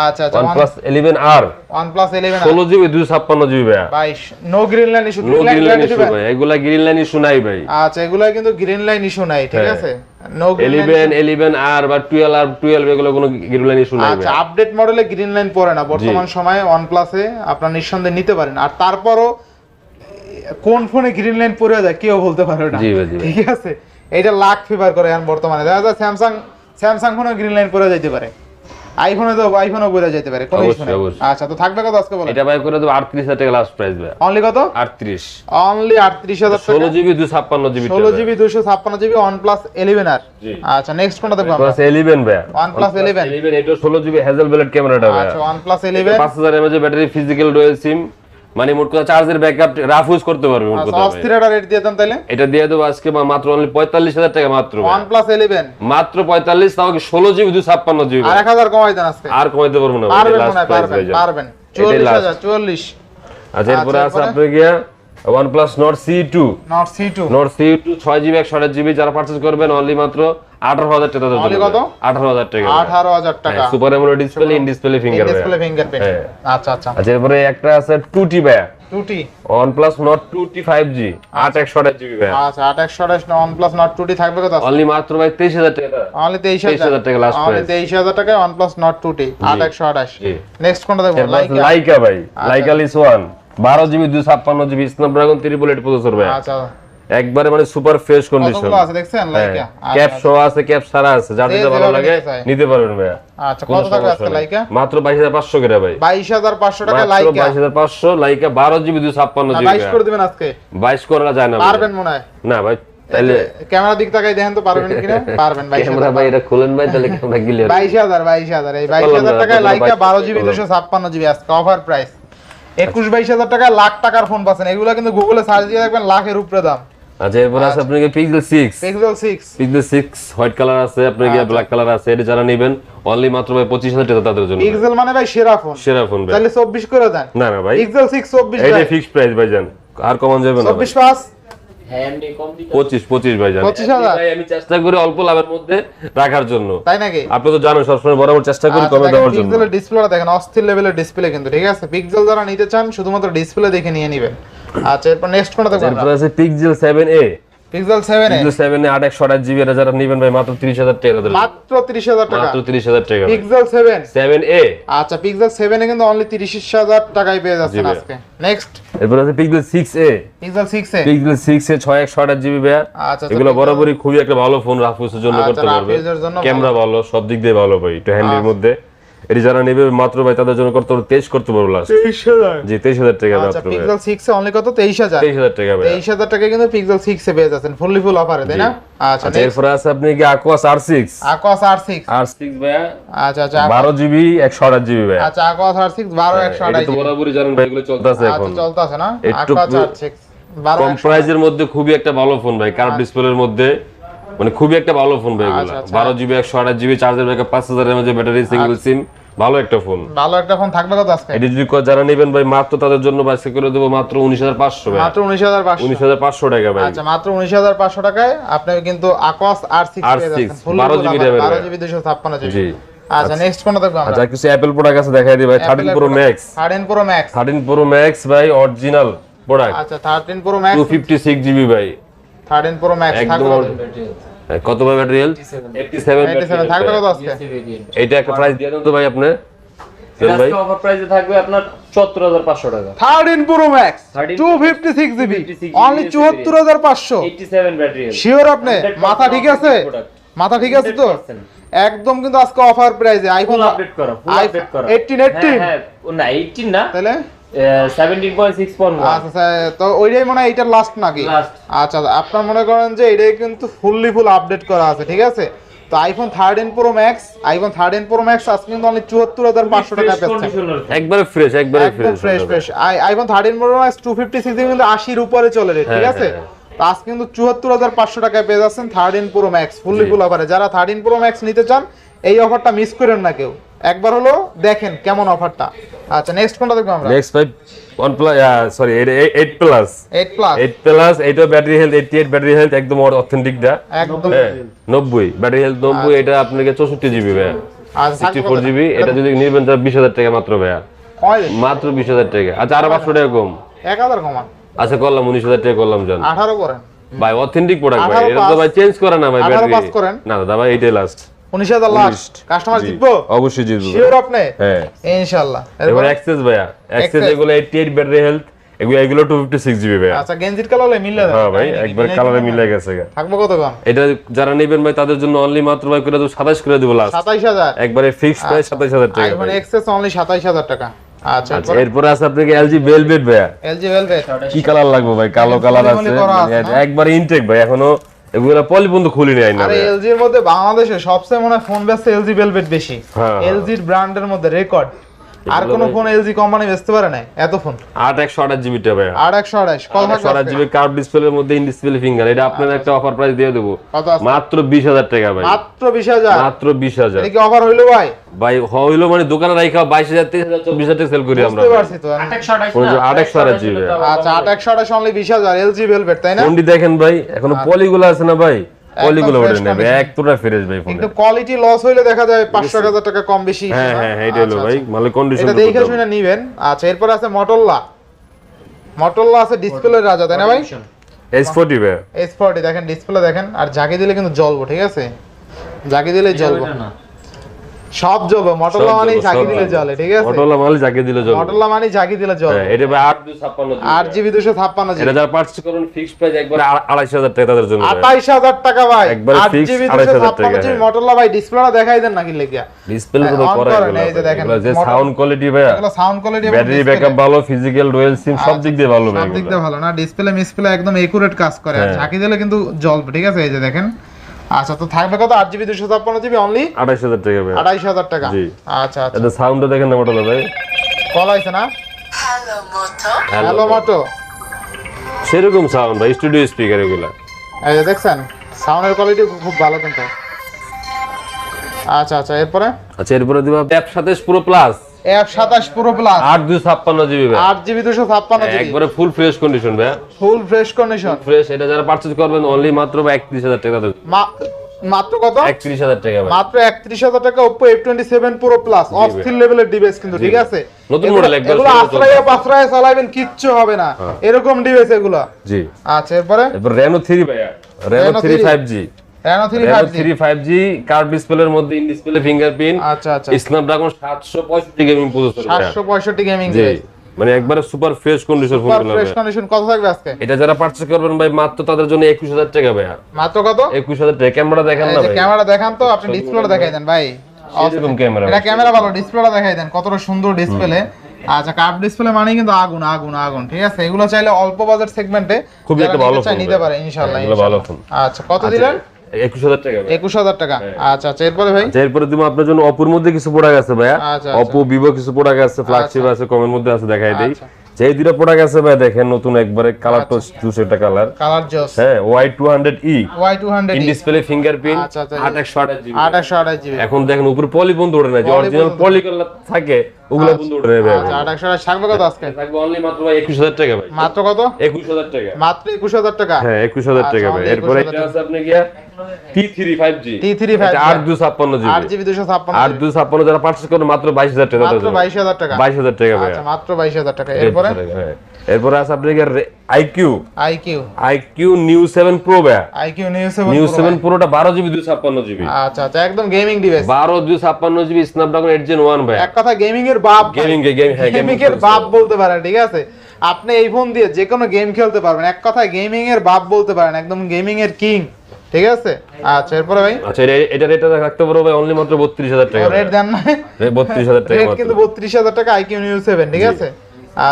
Speaker 2: আচ্ছা আচ্ছা
Speaker 1: ওয়ান প্লাস ইলেভেন আর
Speaker 2: ওয়ান প্লাস ইলেভেন
Speaker 1: ষোলো জিবি দুই ছাপ্পান্ন জিবি ভাই
Speaker 2: বাইশ no green line issue
Speaker 1: no green line issue ভাই। এগুলা গ্রিন লাইন ইস্যু নাই ভাই।
Speaker 2: আচ্ছা এগুলা কিন্তু গ্রিন লাইন ইস্যু নাই ঠিক
Speaker 1: হ্যাঁ।
Speaker 2: আছে? No green line
Speaker 1: eleven eleven আর বা টুয়েলভ আর টুয়েলভ এগুলো কোনো গ্রিন লাইন ইস্যু নাই
Speaker 2: আচ্ছা আপডেট মডেলে গ্রিন লাইন পড়ে না। বর্তমান সময়ে ওয়ানপ্লাসে আপনার নিঃসন্দেহে নিতে পারেন। আর তারপরও কোন ফোনে গ্রিন লাইন পড়ে যায় কেউ বলতে পারে না। ঠিক আছে? এটা লাখ ফেভার করে এখন বর্তমানে। দেখা যায় স্যামসাং স্যামসাং ফোনে গ্রিন লাইন পড়ে যাইতে পারে। আইফোনে তো আইফোনও পড়ে যেতে পারে কোন
Speaker 1: ইস্যু
Speaker 2: আচ্ছা তো থাকবে কত আজকে বলো
Speaker 1: এটা ভাই করে দেব আটত্রিশ টাকা লাস্ট প্রাইস ভাই।
Speaker 2: অনলি কত?
Speaker 1: আটত্রিশ।
Speaker 2: অনলি আটত্রিশ হাজার
Speaker 1: ষোলো
Speaker 2: টাকা
Speaker 1: জিবি দুই ছাপ্পান্ন জিবি
Speaker 2: ষোলো জিবি দুশো ছাপ্পান্ন জিবি ওয়ানপ্লাস ইলেভেন আর। আচ্ছা নেক্সট কোনটা দেখব আমরা?
Speaker 1: এলিভেন ভাই।
Speaker 2: OnePlus 11
Speaker 1: এলিভেন এটা ষোলো জিবি হ্যাজেল বেলেট ক্যামেরাটা ভাই।
Speaker 2: আচ্ছা ইলেভেন
Speaker 1: পাঁচ হাজার mAh battery physical dual SIM মানে মোট কথা চার্জের ব্যাকআপ রাফ ইউজ করতে পারবে মোট কথা ভাই।
Speaker 2: অস্থির একটা রেট দিয়ে দেন তাহলে
Speaker 1: এটা দিয়ে দেবো আজকে মাত্র অনলি পঁয়তাল্লিশ হাজার টাকা মাত্র।
Speaker 2: ওয়ানপ্লাস ইলেভেন
Speaker 1: মাত্র পঁয়তাল্লিশ তাও কি ষোলো জিবি দুই ছাপ্পান্ন জিবি
Speaker 2: আর এক হাজার কমাই দেন আজকে।
Speaker 1: আর কমাইতে পারব না
Speaker 2: পারবেন
Speaker 1: price
Speaker 2: পারবেন পারবেন।
Speaker 1: এটাই
Speaker 2: চুয়াল্লিশ
Speaker 1: last।
Speaker 2: হাজার চুয়াল্লিশ
Speaker 1: আচ্ছা এরপরে
Speaker 2: আচ্ছা,
Speaker 1: আছে? আপনার গিয়া two
Speaker 2: note C two
Speaker 1: note C two ছয় জিবি একশো আঠাশ জিবি যারা পার্চেস করবেন অনলি মাত্র আঠারো হাজার টাকা।
Speaker 2: কত?
Speaker 1: আঠারো হাজার টাকা
Speaker 2: আঠারো হাজার টাকা।
Speaker 1: Super AMOLED display in display finger
Speaker 2: display fingerprint
Speaker 1: হ্যাঁ।
Speaker 2: আচ্ছা আচ্ছা।
Speaker 1: আচ্ছা এরপরে একটা আছে
Speaker 2: টুটি
Speaker 1: জিবি
Speaker 2: আচ্ছা। টুটি থাকবে কত
Speaker 1: অনলি মাত্র ভাই তেইশ হাজার টাকা।
Speaker 2: অনলি তেইশ
Speaker 1: 23,000
Speaker 2: হাজার
Speaker 1: টাকা last
Speaker 2: অনলি
Speaker 1: price।
Speaker 2: তেইশ হাজার টাকায় ওয়ানপ্লাস নট টুটি আট একশো আঠাশ। নেক্সট কোনটা দেখব?
Speaker 1: এরপর
Speaker 2: লাইকা
Speaker 1: লাইকা ভাই। লাইকা লিস ওয়ান বারো জিবি দুই ছাপ্পান্ন GB Snapdragon triple eight processor ভাই।
Speaker 2: আচ্ছা।
Speaker 1: একবারে মানে সুপার ফ্রেশ কন্ডিশন
Speaker 2: আছে দেখছেন? লাইকা?
Speaker 1: ক্যাপ সহ আছে ক্যাপ সারা আছে। যার
Speaker 2: যে
Speaker 1: যেটা ভালো লাগে
Speaker 2: নিতে
Speaker 1: পারবেন ভাই
Speaker 2: আচ্ছা কত টাকা
Speaker 1: নেই।
Speaker 2: লাইকা?
Speaker 1: মাত্র বাইশ হাজার পাঁচশো করে ভাই।
Speaker 2: বাইশ হাজার পাঁচশো টাকা লাইকা।
Speaker 1: বাইশ হাজার পাঁচশো লাইকা বারো জিবি দুই ছাপ্পান্ন জিবি।
Speaker 2: বাইশ করে দিবেন আজকে।
Speaker 1: বাইশ করা যায় না
Speaker 2: পারবেন মনে হয়।
Speaker 1: না ভাই তাহলে
Speaker 2: ক্যামেরা দিক তাকাই দেখেন তো পারবেন কিনা? পারবেন বাইশ
Speaker 1: ক্যামেরা ভাই এটা খুলেন ভাই তাহলে ক্যামেরা ক্লিয়ার
Speaker 2: বাইশ হাজার বাইশ হাজার। এই বাইশ
Speaker 1: বললাম
Speaker 2: হাজার
Speaker 1: না,
Speaker 2: টাকায় লাইকা
Speaker 1: 22
Speaker 2: বারো জিবি
Speaker 1: বললাম।
Speaker 2: দুশো ছাপ্পান্ন জিবি আজকে অফার প্রাইস একুশ বাইশ হাজার টাকায় লাখ টাকার ফোন পাচ্ছেন। এগুলো কিন্তু গুগলে সার্চ দিয়ে দেখবেন লাখের উপরে দাম।
Speaker 1: আচ্ছা এরপর আছে আপনাকে Pixel six
Speaker 2: Pixel six
Speaker 1: Pixel six white colour আছে আপনার
Speaker 2: আচ্ছা।
Speaker 1: গিয়ে ব্ল্যাক কালার আছে এটা যারা নেবেন অনলি মাত্র ভাই পঁচিশ হাজার টাকা তাদের জন্য।
Speaker 2: পিক্সেল মানে ভাই সেরা ফোন
Speaker 1: সেরা ফোন ভাই।
Speaker 2: তাহলে চব্বিশ করে দেন।
Speaker 1: না না ভাই।
Speaker 2: পিক্সেল সিক্স চব্বিশ
Speaker 1: এইটাই ফিক্সড প্রাইস ভাই জান। আর কমান যাবে না
Speaker 2: পাঁচ।
Speaker 3: হ্যাঁ এমনি কম দিতে
Speaker 1: পঁচিশ পঁচিশ ভাই জান।
Speaker 2: 25,000?
Speaker 1: ভাই আমি চেষ্টা করি অল্প লাভের মধ্যে রাখার জন্য।
Speaker 2: তাই নাকি?
Speaker 1: আপনি তো জানেন সবসময় বরাবর চেষ্টা করি কমে দেওয়ার জন্য।
Speaker 2: ডিসপ্লেটা দেখেন অস্থির লেভেলের ডিসপ্লে কিন্তু ঠিক আছে? পিক্সেল যারা নিতে চান শুধুমাত্র ডিসপ্লে দেখে নিয়ে নেবেন। আচ্ছা এরপর নেক্সট কোনটা দেখব
Speaker 1: এরপর আছে Pixel seven A
Speaker 2: Pixel seven
Speaker 1: Pixel seven A GB এটা যারা নেবেন ভাই মাত্র তিরিশ হাজার টাকা তাদের
Speaker 2: মাত্র তিরিশ হাজার টাকা।
Speaker 1: মাত্র তিরিশ হাজার টাকা
Speaker 2: পিক্সেল সেভেন
Speaker 1: সেভেন এ
Speaker 2: আচ্ছা পিক্সেল সেভেনে কিন্তু অনলি তিরিশ হাজার টাকায় পেয়ে যাচ্ছেন আজকে। নেক্সট
Speaker 1: এরপর আছে Pixel six A
Speaker 2: Pixel six A
Speaker 1: Pixel six A ছয় একশো আঠাশ জিবি ভাইয়া।
Speaker 2: আচ্ছা আচ্ছা,
Speaker 1: এগুলো বরাবরই খুবই একটা ভালো ফোন রাফুসের জন্য
Speaker 2: আচ্ছা,
Speaker 1: করতে পারবে।
Speaker 2: এর
Speaker 1: ক্যামেরা ভালো। সব দিক দিয়ে ভালো ভাই একটু হ্যান্ডির
Speaker 2: আচ্ছা।
Speaker 1: মধ্যে। এটি যারা নেবে মাত্র ভাই তাদের জন্য করতে তেইশ করতে পারব লাস্ট জি তেইশ হাজার টাকা
Speaker 2: আচ্ছা
Speaker 1: মাত্র
Speaker 2: পিক্সেল সিক্স এ অনলি কত? তেইশ হাজার।
Speaker 1: তেইশ হাজার টাকা ভাই।
Speaker 2: তেইশ হাজার টাকা কিন্তু পিক্সেল সিক্স এ পেয়ে যাচ্ছেন ফুললি ফুল অফারে তাই না? আচ্ছা
Speaker 1: আচ্ছা এরপরে আছে আপনি কি Aquos R six
Speaker 2: Aquos R six
Speaker 1: R six ভাইয়া
Speaker 2: আচ্ছা আচ্ছা
Speaker 1: বারো জিবি একশো আঠাশ জিবি ভাই।
Speaker 2: আচ্ছা আকোয়াস আর সিক্স বারো একশো
Speaker 1: এটা
Speaker 2: আঠাশ
Speaker 1: তো বরাবরই জানেন ভাই এগুলো চলতেছে এখন
Speaker 2: আচ্ছা চলতে আছে না?
Speaker 1: একটু
Speaker 2: আকোয়াস আর সিক্স
Speaker 1: কম প্রাইজের মধ্যে খুবই একটা ভালো ফোন ভাই কার্ভ ডিসপ্লের মধ্যে। মানে খুবই একটা ভালো ফোন ভাই এগুলো।
Speaker 2: আচ্ছা, আচ্ছা।
Speaker 1: বারো জিবি একশো আঠাশ জিবি চার্জার ব্যাকআপ পাঁচ হাজার এমএজ ব্যাটারি সিঙ্গেল সিম ভালো একটা ফোন
Speaker 2: ভালো একটা ফোন থাকবে কত আজকে?
Speaker 1: এটি যদি ক- যারা নেবেন ভাই মাত্র তাদের জন্য বাইসে করে দেবো মাত্র উনিশ হাজার পাঁচশো ভাই।
Speaker 2: মাত্র উনিশ হাজার পাঁচশো।
Speaker 1: উনিশ হাজার পাঁচশো টাকা ভাই।
Speaker 2: আচ্ছা মাত্র উনিশ হাজার পাঁচশো টাকায় আপনি কিন্তু সিক্স
Speaker 1: R6,
Speaker 2: পেয়ে যাচ্ছেন। ফুল
Speaker 1: 12 GB RAM এর
Speaker 2: বারো
Speaker 1: ভাই।
Speaker 2: জিবি
Speaker 1: জি।
Speaker 2: আচ্ছা নেক্সট কোনটা দেখব আমরা।
Speaker 1: আচ্ছা কিছু অ্যাপেল প্রোডাক্ট আছে দেখাই দিই ভাই। Thirteen Pro Max
Speaker 2: thirteen Pro Max
Speaker 1: thirteen Pro Max ভাই অরিজিনাল প্রোডাক্ট
Speaker 2: আচ্ছা thirteen Pro
Speaker 1: two
Speaker 2: Max
Speaker 1: fifty six GB ভাই।
Speaker 2: থার্টিন প্রো ম্যাক্স থাকবে কত?
Speaker 1: হ্যাঁ, ভাই ব্যাটারি হেলথ এইটটি সেভেন
Speaker 2: 87 থাকবে কত আজকে?
Speaker 1: এইটা একটা প্রাইস দিয়ে দেন তো ভাই আপনি। ভাই?
Speaker 3: অফার প্রাইসে থাকবে আপনার চুয়াত্তর হাজার পাঁচশো টাকা।
Speaker 2: Thirteen Pro Max
Speaker 3: 13
Speaker 2: two fifty six GB only চুয়াত্তর হাজার পাঁচশো।
Speaker 3: এইটটি সেভেন ব্যাটারি
Speaker 2: শিওর আপনি মাথা ঠিক আছে? মাথা ঠিক আছে তো? একদম কিন্তু আজকে অফার প্রাইসে আইফোন
Speaker 3: আপডেট করা ফুল আপডেট করা।
Speaker 2: 18 18
Speaker 3: হ্যাঁ না 18 না।
Speaker 2: তাহলে?
Speaker 3: 17.6.1
Speaker 2: আচ্ছা স্যার, তো ওইটাই মনে হয় এইটার লাস্ট নাকি? আচ্ছা আপনার মনে করেন যে এটাই কিন্তু ফুললি ফুল আপডেট করা আছে ঠিক আছে? তো iPhone thirteen Pro Max iPhone thirteen Pro Max আজকে কিন্তু অনলি চুয়াত্তর হাজার পাঁচশো টাকা।
Speaker 1: একবারে ফ্রেশ একবারে fresh
Speaker 2: fresh fresh iPhone thirteen Pro Max two fifty six কিন্তু আশির উপরে চলে রে ঠিক
Speaker 1: হ্যাঁ,
Speaker 2: আছে?
Speaker 1: হ্যাঁ,
Speaker 2: তো আজকে কিন্তু চুয়াত্তর হাজার পাঁচশো টাকায় পেয়ে যাচ্ছেন thirteen Pro Max fully full অফারে যারা থার্টিন প্রো ম্যাক্স নিতে চান এই অফারটা মিস করেন না কেউ। একবার হলো দেখেন কেমন অফারটা। আচ্ছা নেক্সট কোনটা দেখব আমরা?
Speaker 1: নেক্সট ভাই one plus sorry eight plus
Speaker 2: eight plus
Speaker 1: eight plus এইটা battery health eighty eight battery health একদম অথেন্টিকটা
Speaker 2: একদম।
Speaker 1: হ্যাঁ নব্বই। ব্যাটারি হেলথ নব্বই এটা আপনাকে চৌষট্টি জিবি ভাইয়া।
Speaker 2: আচ্ছা
Speaker 1: সিক্সটি ফোর জিবি এটা যদি নিবেন তাহলে বিশ হাজার টাকা মাত্র ভাইয়া।
Speaker 2: কয়?
Speaker 1: মাত্র বিশ হাজার টাকা। আচ্ছা আরও পাঁচশো টাকা কম।
Speaker 2: এক হাজার কমান।
Speaker 1: আচ্ছা করলাম উনিশ হাজার টাকা করলাম জান।
Speaker 2: আঠারো করেন।
Speaker 1: ভাই অথেন্টিক প্রোডাক্ট ভাই এটা তো ভাই চেঞ্জ করে না ভাই ব্যাটারি। না দাদা ভাই এটাই লাস্ট
Speaker 2: উনিশ হাজার লাস্ট কাস্টমার জিতবো?
Speaker 1: অবশ্যই জিতবো।
Speaker 2: শিওর আপনি
Speaker 1: হ্যাঁ।
Speaker 2: ইনশাল্লাহ
Speaker 1: এবার অ্যাক্সেস ভাইয়া। এগুলো 88 ব্যাটারি হেলথ এগুলো এগুলো 256 জিবি ভাইয়া।
Speaker 2: আচ্ছা গেঞ্জির কালার মিললে
Speaker 1: হ্যাঁ ভাই একবার কালারে মিলে গেছে
Speaker 2: থাকব কত কম
Speaker 1: এটা যারা নেবেন ভাই তাদের জন্য অনলি মাত্র ভাই করে দেবো 27 করে দেবো লাস্ট
Speaker 2: সাতাইশ হাজার?
Speaker 1: একবারে ফিক্সড প্রাইস 27000 টাকা ভাই।
Speaker 2: অনলি সাতাইশ হাজার টাকা। আচ্ছা
Speaker 1: আচ্ছা এরপরে? আছে আপনাকে এলজি ভেলভেট ভাইয়া।
Speaker 2: এলজি ভেলভেট
Speaker 1: কি কালার লাগবে ভাই? কালো কালার আছে, মানে একবারে ইনটেক ভাই এখনও এগুলো পলি বন্ধু নেয় আইনা
Speaker 2: আরে
Speaker 1: ভাই
Speaker 2: এলজি এর মধ্যে বাংলাদেশে সবচেয়ে মনে হয় ফোন বেচছে এলজি ভেলভেট বেশি।
Speaker 1: এল হ্যাঁ।
Speaker 2: এলজির ব্র্যান্ডের মধ্যে রেকর্ড। আর কোন ফোন এলজি কোম্পানি বেচতে পারে না এত ফোন
Speaker 1: 8 128 জিবি টা
Speaker 2: একশো আড়াইশ কত থাকবে
Speaker 1: সারা
Speaker 2: আজকে?
Speaker 1: জিবি কার্ভ ডিসপ্লের মধ্যে ইন ডিসপ্লে ফিঙ্গার এটা আপনার একটা অফার প্রাইস দিয়ে দেবো? মাত্র 20000 টাকা ভাই।
Speaker 2: মাত্র বিশ হাজার?
Speaker 1: মাত্র 20000
Speaker 2: এটা কি অফার হইল ভাই?
Speaker 1: ভাই হইল মানে দোকানে রাখা 22000 23000 24000 টাকা সেল করি আমরা।
Speaker 2: বুঝতে পারছি তো। আমি।
Speaker 3: আঠাশশো আঠাশ
Speaker 1: ওই যে
Speaker 3: না?
Speaker 1: আঠাশশো আঠাশ জিবি।
Speaker 2: আচ্ছা আট একশো আঠাশ অনলি বিশ হাজার এলজি ভেলভেট তাই না?
Speaker 1: ফোনটি দেখেন ভাই এখনও পলিগুলো আছে না ভাই?
Speaker 2: Fresh
Speaker 1: নেবে ফ্রেশ ভাই ফোন
Speaker 2: কিন্তু কোয়ালিটি লস হইলে দেখা যায় পাঁচশো এক হাজার টাকা কম বেশি
Speaker 1: হ্যাঁ হ্যাঁ হ্যাঁ এটা হলো
Speaker 2: আচ্ছা,
Speaker 1: ভাই
Speaker 2: আচ্ছা।
Speaker 1: মানে কন্ডিশন
Speaker 2: এটা দেখে শুনে নিবেন। আচ্ছা এরপর আছে মটোরোলা মটোরোলা আছে ডিসপ্লে রাজা তাই না ভাই?
Speaker 1: S40 ভাই।
Speaker 2: এস ফোরটি দেখেন ডিসপ্লে দেখেন আর ঝাঁকি দিলে কিন্তু জ্বলবো ঠিক আছে? ঝাঁকি দিলে জ্বলবো।
Speaker 3: না।
Speaker 2: সব মটোল্লা মানে ঝাঁকি দিলে জ্বলে ঠিক আছে?
Speaker 1: মাল যাকে দিলে
Speaker 2: মটোল্লা মানে ঝাঁকি দিলে জ্বলে
Speaker 1: হ্যাঁ এটা ভাই 8256
Speaker 2: আট জিবি দুশো ছাপ্পান্ন
Speaker 1: এটা যারা পারচেজ করুন ফিক্সড প্রাইস একবার 28000 টাকা তাদের জন্য
Speaker 2: টাকা ভাই।
Speaker 1: একবারে
Speaker 2: জিবি
Speaker 1: 28,000
Speaker 2: দুশো জিবি
Speaker 1: হ্যাঁ।
Speaker 2: ভাই ডিসপ্লেটা দেখাই দেন নাকি লেগিয়া
Speaker 1: ডিসপ্লে তো
Speaker 2: হ্যাঁ,
Speaker 1: করা
Speaker 2: এই যে দেখেন,
Speaker 1: যে সাউন্ড কোয়ালিটি ভাই
Speaker 2: এগুলো সাউন্ড কোয়ালিটি
Speaker 1: ব্যাটারি ব্যাকআপ ভালো ফিজিক্যাল ডুয়েল সিম সব দিক দিয়ে ভালো ভাই
Speaker 2: সব দিক দিয়ে ভালো। না ডিসপ্লে মিসপ্লে একদম একুরেট কাজ করে। আর
Speaker 1: হ্যাঁ।
Speaker 2: ঝাঁকি দিলে কিন্তু জ্বলবে ঠিক আছে? এই যে দেখেন। আচ্ছা তো থাকবে কত? আট জিবি দুশো ছাপ্পান্ন জিবি অনলি
Speaker 1: 28000 টাকা ভাই।
Speaker 2: আড়াইশ হাজার টাকা?
Speaker 1: জি।
Speaker 2: আচ্ছা আচ্ছা।
Speaker 1: এটা সাউন্ডটা দেখেন না মোটরলা ভাই।
Speaker 2: কল আইছে না. হ্যালো মটো
Speaker 1: সেরকম সাউন্ড ভাই স্টুডিও স্পিকার এগুলা।
Speaker 2: এই যে দেখছেন সাউন্ডের কোয়ালিটি খুব ভালো কিন্তু। আচ্ছা আচ্ছা এরপরে?
Speaker 1: আচ্ছা এরপরে দিবা অ্যাপ 27 প্রো প্লাস
Speaker 2: এফ সাতাশ পুরো প্লাস
Speaker 1: 8256 জিবি ভাই।
Speaker 2: আট জিবি দুশো ছাপ্পান্ন জিবি।
Speaker 1: একবারে ফুল ফ্রেশ কন্ডিশন ভাই।
Speaker 2: ফুল ফ্রেশ কন্ডিশন
Speaker 1: ফ্রেশ এটা যারা পারচেজ করবেন অনলি মাত্র 31000 টাকা দেবেন
Speaker 2: মাত্র কত?
Speaker 1: 31000 টাকা
Speaker 2: মাত্র একত্রিশ হাজার টাকা ওপো এফ টোয়েন্টি সেভেন অস্থির লেভেলের ডিভাইস কিন্তু ঠিক আছে?
Speaker 1: নতুন
Speaker 2: এগুলো-
Speaker 1: একবার
Speaker 2: এগুলো আশ্রয়ে পাশ্রয়ে চালাবেন কিচ্ছু হবে না। এরকম ডিভাইস এগুলো।
Speaker 1: জি।
Speaker 2: আচ্ছা এরপরে?
Speaker 1: এরপর Reno 3 ভাইয়া। Reno
Speaker 2: Reno
Speaker 1: 3
Speaker 2: 3
Speaker 1: 5G
Speaker 2: Reno three
Speaker 1: Reno 3 5G curve ডিসপ্লের মধ্যে ইন ডিসপ্লে ফিঙ্গারপ্রিন্ট
Speaker 2: আচ্ছা। আচ্ছা
Speaker 1: স্ন্যাপড্রাগন 765 গেমিং প্রসেসর
Speaker 2: সাতশো পঁয়ষট্টি গেমিং
Speaker 1: মানে একবারে super fresh condition phone
Speaker 2: fresh condition কত থাকবে আজকে?
Speaker 1: এটা যারা পারচেজ করবেন ভাই মাত্র তাদের জন্য 21000 টাকা ভাইয়া।
Speaker 2: মাত্র কত?
Speaker 1: 21000 টাকা। ক্যামেরা দেখেন না ভাই।
Speaker 2: ক্যামেরা দেখান তো আপনি ডিসপ্লেটা দেখাই দেন ভাই।
Speaker 1: এরকম ক্যামেরা
Speaker 2: এটা ক্যামেরা ভালো ডিসপ্লেটা দেখাই দেন। কতটা সুন্দর ডিসপ্লে আচ্ছা কার্ভ ডিসপ্লে মানে কিন্তু আগুন আগুন আগুন ঠিক আছে? এগুলো চাইলে অল্প বাজেট সেগমেন্টে
Speaker 1: খুবই একটা ভালো ফোন
Speaker 2: নিতে
Speaker 1: ভাই।
Speaker 2: পারে ইনশাআল্লাহ
Speaker 1: ভালো ফোন
Speaker 2: আচ্ছা কত দিলেন?
Speaker 1: একুশ হাজার টাকা ভাই।
Speaker 2: একুশ হাজার টাকা। আচ্ছা আচ্ছা এরপরে ভাই?
Speaker 1: এরপরে তুমি আপনার জন্য অপোর মধ্যে কিছু প্রোডাক্ট আছে ভাইয়া। অপো ভিভো কিছু প্রোডাক্ট আছে ফ্ল্যাগশিপ আছে কমের মধ্যে আছে দেখাই দেই। যে দুটো প্রোডাক্ট আছে ভাই দেখেন নতুন একবারে কালার জুস একটা
Speaker 2: জস
Speaker 1: হ্যাঁ in display fingerprint GB
Speaker 2: GB
Speaker 1: এখন দেখেন উপরে পলি বন্ধ ওঠে না যে অরিজিনাল পলি কালার থাকে ওগুলো নেবে
Speaker 2: আচ্ছা থাকবে কত আজকে?
Speaker 1: থাকবে অনলি মাত্র ভাই একুশ হাজার টাকা ভাই।
Speaker 2: মাত্র কত?
Speaker 1: একুশ হাজার টাকা।
Speaker 2: মাত্র একুশ হাজার টাকা?
Speaker 1: হ্যাঁ একুশ হাজার
Speaker 2: আচ্ছা,
Speaker 1: টাকা ভাই। এরপরে এটা আছে আপনি গিয়া যারা মাত্র টাকা
Speaker 2: মাত্র বাইশ হাজার টাকা।
Speaker 1: বাইশ হাজার টাকা ভাই।
Speaker 2: আচ্ছা মাত্র বাইশ হাজার টাকা। এরপরে?
Speaker 1: হ্যাঁ। এরপরে আছে আপনি iQOO
Speaker 2: I Q
Speaker 1: iQOO Neo seven Pro ভাই
Speaker 2: I Q Neo seven
Speaker 1: Neo seven প্রোটা বারো জিবি দুই ছাপ্পান্ন জিবি
Speaker 2: আচ্ছা আচ্ছা একদম গেমিং ডিভাইস
Speaker 1: বারো দুই ছাপ্পান্ন GB Snapdragon eight gen one ভাই
Speaker 2: এক কথা গেমিং এর বাপ
Speaker 1: গেমিং গেম হ্যাঁ
Speaker 2: গেমিং এর বাপ বলতে পারেন ঠিক আছে? আপনি এই ফোন দিয়ে যে কোনো গেম খেলতে পারবেন। এক কথায় গেমিং এর বাপ বলতে পারেন একদম গেমিং এর কিং ঠিক আছে? আচ্ছা এরপরে ভাই?
Speaker 1: আচ্ছা এটা এটা রেটটা রাখতে পারব ভাই অনলি মাত্র বত্রিশ হাজার টাকা
Speaker 2: রেট দেন না।
Speaker 1: বত্রিশ হাজার টাকা
Speaker 2: কিন্তু বত্রিশ হাজার টাকা আইকিউ নিউ সেভেন ঠিক আছে?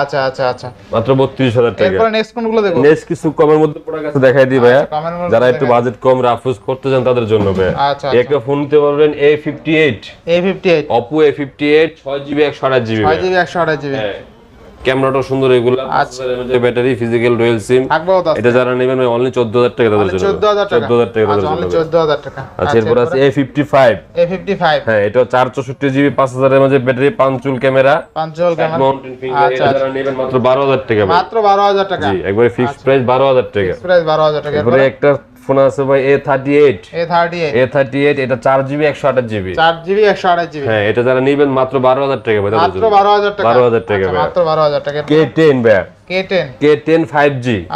Speaker 2: আচ্ছা আচ্ছা আচ্ছা।
Speaker 1: মাত্র 32000 টাকা।
Speaker 2: এরপর নেক্সট কোনগুলো দেখো
Speaker 1: নেক্সট কিছু কমের মধ্যে প্রোডাক্ট আছে দেখাই দিই ভাইয়া।
Speaker 2: আচ্ছা,
Speaker 1: যারা একটু বাজেট কম রাফুজ করতে চান তাদের জন্য ভাইয়া।
Speaker 2: আচ্ছা, আচ্ছা।
Speaker 1: একটা ফোন নিতে পারবেন A58 A58 Oppo
Speaker 2: A58 6GB 128GB 6GB 128GB
Speaker 1: ক্যামেরাটাও সুন্দর এগুলো ব্যাটারি ফিজিক্যাল ডুয়েল সিম এটা যারা নেবেন অনলি 14000 টাকা তাদের
Speaker 2: 14000 টাকা।
Speaker 1: 14000
Speaker 2: আচ্ছা,
Speaker 1: আছে
Speaker 2: A55 A55
Speaker 1: হ্যাঁ, এটা 464 জিবি 5000 এর মধ্যে ব্যাটারি পাঁচুল ক্যামেরা।
Speaker 2: পাঁচুল ক্যামেরা।
Speaker 1: মাউন্টেন ফিঙ্গার মাত্র 12000 টাকা
Speaker 2: মাত্র 12000 টাকা।
Speaker 1: জি একবারে ফিক্সড প্রাইস 12000 টাকা।
Speaker 2: ফিক্সড প্রাইস 12000 টাকা।
Speaker 1: ফোন আছে ভাই A thirty eight
Speaker 2: A thirty eight
Speaker 1: এটা চার জিবি একশো আঠাশ জিবি।
Speaker 2: চার জিবি একশো আঠাশ জিবি।
Speaker 1: হ্যাঁ এটা যারা নিবেন মাত্র বারো হাজার টাকা ভাই
Speaker 2: মাত্র। বারো হাজার টাকা।
Speaker 1: বারো হাজার টাকা
Speaker 2: আচ্ছা, মাত্র বারো হাজার টাকা।
Speaker 1: কে টেন ভাই।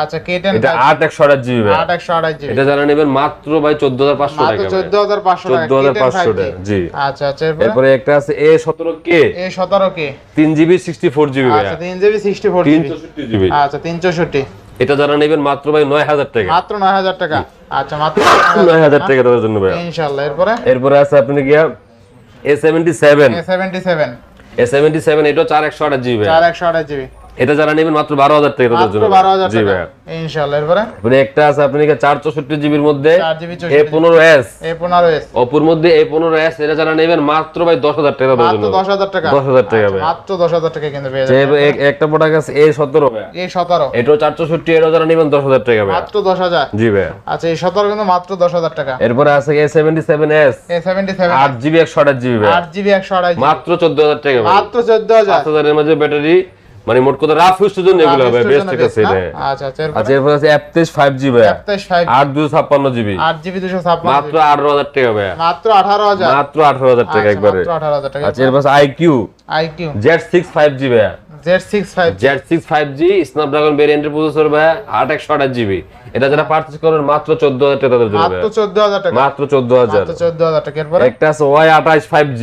Speaker 2: আচ্ছা
Speaker 1: এটা জিবি এটা যারা নেবেন মাত্র ভাই চোদ্দ হাজার পাঁচশো
Speaker 2: মাত্র
Speaker 1: টাকা
Speaker 2: চোদ্দ হাজার পাঁচশো
Speaker 1: চোদ্দ হাজার পাঁচশো টাকা জি।
Speaker 2: আচ্ছা আচ্ছা এরপরে?
Speaker 1: একটা আছে এ সতেরো কে
Speaker 2: এ সতেরো কে
Speaker 1: তিন জিবি সিক্সটি ফোর জিবি
Speaker 2: আচ্ছা তিন জিবি সিক্সটি ফোর জিবি। আচ্ছা তিন চৌষট্টি
Speaker 1: এটা যারা নেবেন মাত্র ভাই নয় হাজার টাকা।
Speaker 2: মাত্র নয় হাজার টাকা। আচ্ছা মাত্র
Speaker 1: নয় হাজার টাকা তাদের জন্য ভাই
Speaker 2: ইনশাল্লাহ এরপরে?
Speaker 1: এরপরে আছে আপনি গিয়া A seventy seven
Speaker 2: A seventy seven
Speaker 1: A seventy seven এটাও চার একশো আঠাশ জিবি।
Speaker 2: চার একশো আঠাশ জিবি।
Speaker 1: এটা যারা নেবেন মাত্র বারো হাজার টাকা তাদের জন্য। জি
Speaker 2: ইনশাল্লাহ এরপরে?
Speaker 1: একটা আছে আপনি চার চৌষট্টি জিবির মধ্যে? এ পনেরো এস।
Speaker 2: এ পনেরো এস।
Speaker 1: অপুর মধ্যে এ পনেরো এস এটা যারা নেবেন মাত্র ভাই দশ হাজার টাকা তাদের জন্য।
Speaker 2: দশ হাজার টাকা।
Speaker 1: দশ হাজার টাকা
Speaker 2: আচ্ছা,
Speaker 1: ভাই
Speaker 2: মাত্র দশ হাজার টাকা কিন্তু পেয়ে যাবেন।
Speaker 1: একটা প্রোডাক্ট আছে এ সতেরো
Speaker 2: সতেরো।
Speaker 1: এটাও চার চৌষট্টি এটাও যারা নেবেন দশ হাজার টাকা ভাই
Speaker 2: মাত্র দশ হাজার।
Speaker 1: জি ভাই
Speaker 2: আচ্ছা এই সতেরো কিন্তু মাত্র দশ হাজার টাকা।
Speaker 1: এরপরে আছে A seventy seven S.
Speaker 2: A seventy seven.
Speaker 1: আট জিবি একশো আঠাশ জিবি
Speaker 2: আট জিবি একশো আঠাশ
Speaker 1: মাত্র চোদ্দ হাজার টাকা
Speaker 2: মাত্র চোদ্দ হাজার।
Speaker 1: হাজারের মাঝে ব্যাটারি মানে মোট কথা রাফ ইউজের জন্য এগুলো হবে বেস্ট ঠিক আছে
Speaker 2: আচ্ছা আচ্ছা
Speaker 1: আচ্ছা এরপর আছে অ্যাপটেস 5
Speaker 2: জিবি অ্যাপটেস
Speaker 1: 5 8 256 জিবি
Speaker 2: 8 জিবি 256
Speaker 1: মাত্র 18000 টাকা ভাই
Speaker 2: মাত্র 18000
Speaker 1: মাত্র 18000 টাকা একবারে।
Speaker 2: মাত্র 18000 টাকা
Speaker 1: আচ্ছা এরপর
Speaker 2: IQ IQ Z6
Speaker 1: 5 GB Z6 5G Snapdragon ভেরিয়েন্টের প্রসেসর ভাই 8128GB এটা যারা পারচেজ করেন মাত্র 14000 টাকা তাদের জন্য
Speaker 2: মাত্র 14000 টাকা।
Speaker 1: মাত্র 14000
Speaker 2: মাত্র 14000 টাকা।
Speaker 1: একটা আছে Y28 5G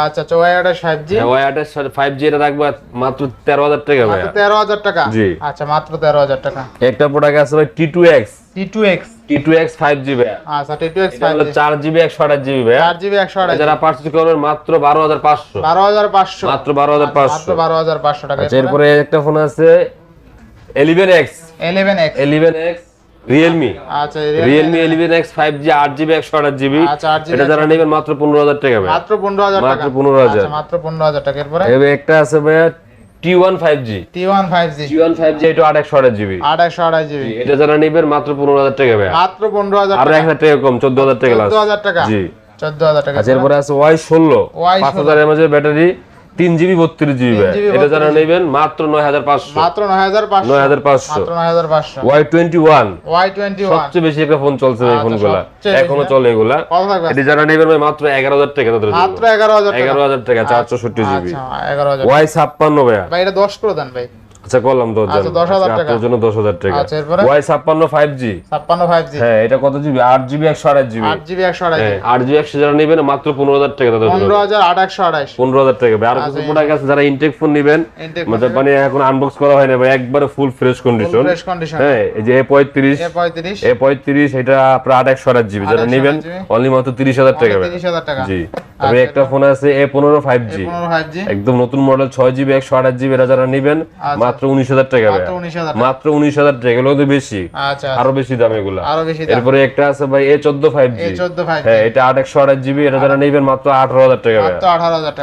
Speaker 2: আচ্ছা
Speaker 1: মাত্র তেরো হাজার টাকা
Speaker 2: তেরো হাজার টাকা? আচ্ছা মাত্র তেরো হাজার টাকা।
Speaker 1: একটা প্রোডাক্ট আছে ভাই T two X
Speaker 2: T two X
Speaker 1: T two X five G
Speaker 2: T two X
Speaker 1: এটা
Speaker 2: ফাইভ
Speaker 1: হলো চার জিবি একশো আঠাশ জিবি ভাই
Speaker 2: একশো আঠাশ
Speaker 1: যারা পারচেজ করবেন মাত্র বারো হাজার পাঁচশো।
Speaker 2: বারো হাজার পাঁচশো।
Speaker 1: মাত্র বারো হাজার পাঁচশো।
Speaker 2: বারো হাজার পাঁচশো টাকা।
Speaker 1: এরপরে একটা ফোন আছে eleven X
Speaker 2: eleven X
Speaker 1: eleven X Realme
Speaker 2: আচ্ছা
Speaker 1: Realme eleven X five G আট জিবি একশো আঠাশ জিবি
Speaker 2: আচ্ছা, 8GB
Speaker 1: এটা যারা নেবেন মাত্র পনেরো হাজার টাকা
Speaker 2: মাত্র পনেরো হাজার
Speaker 1: মাত্র 15,000
Speaker 2: আচ্ছা, মাত্র পনেরো হাজার টাকা। এরপরে?
Speaker 1: এবার একটা আছে ভাইয়া T one five G
Speaker 2: T one five G
Speaker 1: T one five G এটা আট একশো আঠাশ জিবি
Speaker 2: আট একশো আঠাশ জিবি
Speaker 1: এটা যারা নেবেন মাত্র পনেরো হাজার টাকা ভাই
Speaker 2: মাত্র পনেরো হাজার
Speaker 1: আরও এক
Speaker 2: টাকা
Speaker 1: হাজার টাকা কম চোদ্দ হাজার টাকা
Speaker 2: চোদ্দ। হাজার টাকা।
Speaker 1: জি।
Speaker 2: চোদ্দ হাজার টাকা
Speaker 1: আচ্ছা এরপরে আছে ওয়াই ষোলো। পাঁচ হাজার ব্যাটারি। তিন জিবি বত্রিশ জিবি
Speaker 2: 3GB
Speaker 1: এটা যারা নেবেন মাত্র নয় হাজার পাঁচশো।
Speaker 2: মাত্র নয় হাজার পাঁচশো।
Speaker 1: নয় হাজার পাঁচশো।
Speaker 2: নয় হাজার পাঁচশো।
Speaker 1: Y twenty one.
Speaker 2: Y twenty
Speaker 1: সবচেয়ে বেশি একটা ফোন চলছে এই
Speaker 2: আচ্ছা,
Speaker 1: ফোনগুলা
Speaker 2: এখনও
Speaker 1: চলে এগুলা। এটি যারা নেবেন ভাই মাত্র এগারো হাজার টাকা তাদের
Speaker 2: মাত্র এগারো হাজার
Speaker 1: এগারো হাজার টাকা চারশো ষট্টি জিবি।
Speaker 2: আচ্ছা
Speaker 1: ওয়াই ছাপ্পান্ন ভাইয়া
Speaker 2: ভাই এটা দশ করে দেন ভাই।
Speaker 1: আচ্ছা করলাম দশ
Speaker 2: আচ্ছা, 10,000 টাকা।
Speaker 1: জন্য দশ হাজার টাকা।
Speaker 2: আচ্ছা, এরপরে?
Speaker 1: ওয়াই ছাপ্পান্ন ফাইভ জি
Speaker 2: ছাপ্পান্ন ফাইভ জি
Speaker 1: হ্যাঁ এটা কত জিবি? আট জিবি একশো আঠাশ জিবি।
Speaker 2: আট জিবি একশো
Speaker 1: হ্যাঁ আট জিবি একশো যারা নেবেন মাত্র পনেরো হাজার টাকা তাদের জন্য।
Speaker 2: পনেরো হাজার আট একশো
Speaker 1: পনেরো হাজার টাকা। আর কিছু
Speaker 2: আচ্ছা,
Speaker 1: প্রোডাক্ট আছে যারা ইনটেক ফোন নেবেন? মানে মানে এখন আনবক্স করা হয় না ভাই একবারে full fresh condition
Speaker 2: fresh condition
Speaker 1: হ্যাঁ এই যে এ পঁয়ত্রিশ।
Speaker 2: এ পঁয়ত্রিশ।
Speaker 1: এ পঁয়ত্রিশ এটা আপনার আট একশো আঠাশ জিবি। যারা
Speaker 2: 8
Speaker 1: নেবেন অনলি মাত্র তিরিশ হাজার টাকা।
Speaker 2: তিরিশ হাজার টাকা।
Speaker 1: জি। তবে একটা ফোন আছে এ পনেরো ফাইভ জি একদম নতুন মডেল ছয় জিবি একশো আঠাশ জিবি এটা যারা নেবেন মাত্র উনিশ হাজার টাকা
Speaker 2: মাত্র উনিশ হাজার
Speaker 1: টাকা। এগুলো তো বেশি।
Speaker 2: আচ্ছা
Speaker 1: আরও বেশি দাম এগুলা। এরপরে একটা আছে ভাই এ চোদ্দ ফাইভ জি হ্যাঁ এটা আট একশো আঠাশ জিবি এটা যারা নেবেন মাত্র আঠারো হাজার টাকা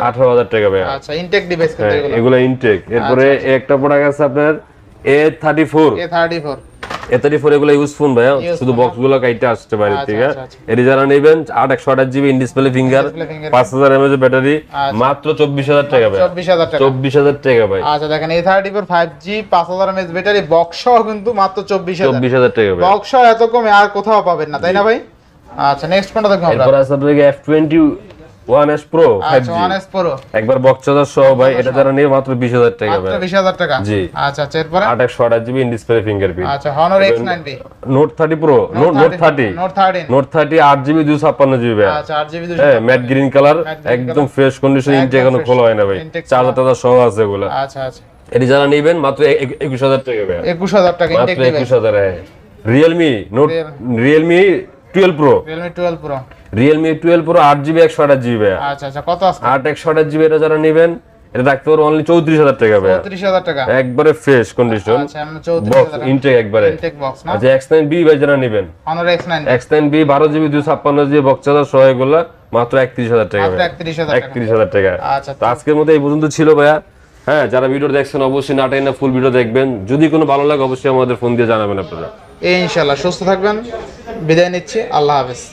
Speaker 2: আঠারো হাজার টাকা।
Speaker 1: ভাই
Speaker 2: আচ্ছা ইনটেক ডিভাইস
Speaker 1: হ্যাঁ,
Speaker 2: এগুলো।
Speaker 1: এগুলো ইনটেক এরপরে একটা প্রোডাক্ট আছে আপনার A thirty four
Speaker 2: A thirty four
Speaker 1: A thirty four এগুলো ইউজফুল ভাইয়া শুধু বক্সগুলো কাইটে আসছে
Speaker 2: আচ্ছা,
Speaker 1: থেকে। এটি যারা নেবেন আট একশো আঠাশ জিবি ইন ডিসপ্লে ফিঙ্গার। পাঁচ হাজার ব্যাটারি
Speaker 2: আচ্ছা।
Speaker 1: মাত্র চব্বিশ হাজার টাকা ভাই
Speaker 2: চব্বিশ হাজার টাকা।
Speaker 1: চব্বিশ হাজার টাকা ভাই।
Speaker 2: আচ্ছা দেখেন A thirty four five G পাঁচ হাজার এমএস ব্যাটারি বক্স সহ কিন্তু মাত্র চব্বিশ
Speaker 1: চব্বিশ হাজার টাকা ভাই
Speaker 2: বক্স সহ এত কমে আর কোথাও পাবেন না তাই না ভাই? আচ্ছা নেক্সট কোনটা দেখব আমরা।
Speaker 1: এরপর আছে আপনাকে F twenty S pro five
Speaker 2: আচ্ছা
Speaker 1: একবার বক্স চার্জার সহ ভাই এটা যারা নেবে মাত্র বিশ হাজার টাকা
Speaker 2: মাত্র বিশ হাজার টাকা?
Speaker 1: জি।
Speaker 2: আচ্ছা আচ্ছা এরপরে?
Speaker 1: জিবি ইন ডিসপ্লে ফিঙ্গারপ্রিন্ট
Speaker 2: আচ্ছা
Speaker 1: note thirty note
Speaker 2: thirteen
Speaker 1: note thirty আট জিবি দুশো ছাপ্পান্ন জিবি
Speaker 2: আচ্ছা আট জিবি দুশো
Speaker 1: হ্যাঁ ম্যাট গ্রিন কালার একদম ফ্রেশ কন্ডিশন ইনটেক
Speaker 2: এখনও
Speaker 1: খোলা হয় না ভাই। চার্জার টার্জার সহ আছে এগুলো।
Speaker 2: আচ্ছা আচ্ছা।
Speaker 1: এটি যারা নেবেন মাত্র এ- এ- একুশ হাজার টাকা ভাই।
Speaker 2: একুশ হাজার টাকা ইনটেক
Speaker 1: মাত্র
Speaker 2: ডিভাইস
Speaker 1: একুশ হাজার Realme note Realme twelve pro
Speaker 2: Realme twelve pro
Speaker 1: Realme twelve pro আট জিবি একশো আঠাশ জিবি
Speaker 2: আচ্ছা আচ্ছা কত আসছে
Speaker 1: আট একশো আঠাশ জিবি এটা যারা নেবেন এটা রাখতে পারব অনলি চৌত্রিশ হাজার টাকা ভাই
Speaker 2: চৌত্রিশ হাজার টাকা।
Speaker 1: একবারে ফ্রেশ কন্ডিশন
Speaker 2: আচ্ছা
Speaker 1: বক্স ইনটেক একবারে। আচ্ছা এক্স নাইন বি ভাই যারা নেবেন।
Speaker 2: Honor X ninety
Speaker 1: X nine B বারো জিবি দুশো ছাপ্পান্ন জিবি বক্স চার্জার সহ এগুলো মাত্র একত্রিশ হাজার টাকা ভাই একত্রিশ হাজার টাকা।
Speaker 2: আচ্ছা
Speaker 1: তো আজকের মধ্যে এই পর্যন্ত ছিল ভাইয়া। হ্যাঁ যারা ভিডিও দেখছেন অবশ্যই নাটাই না ফুল ভিডিও দেখবেন। যদি কোনো ভালো লাগে অবশ্যই আমাদের ফোন দিয়ে জানাবেন আপনারা।
Speaker 2: এই ইনশাল্লাহ সুস্থ থাকবেন। বিদায় নিচ্ছি। আল্লাহ হাফেজ।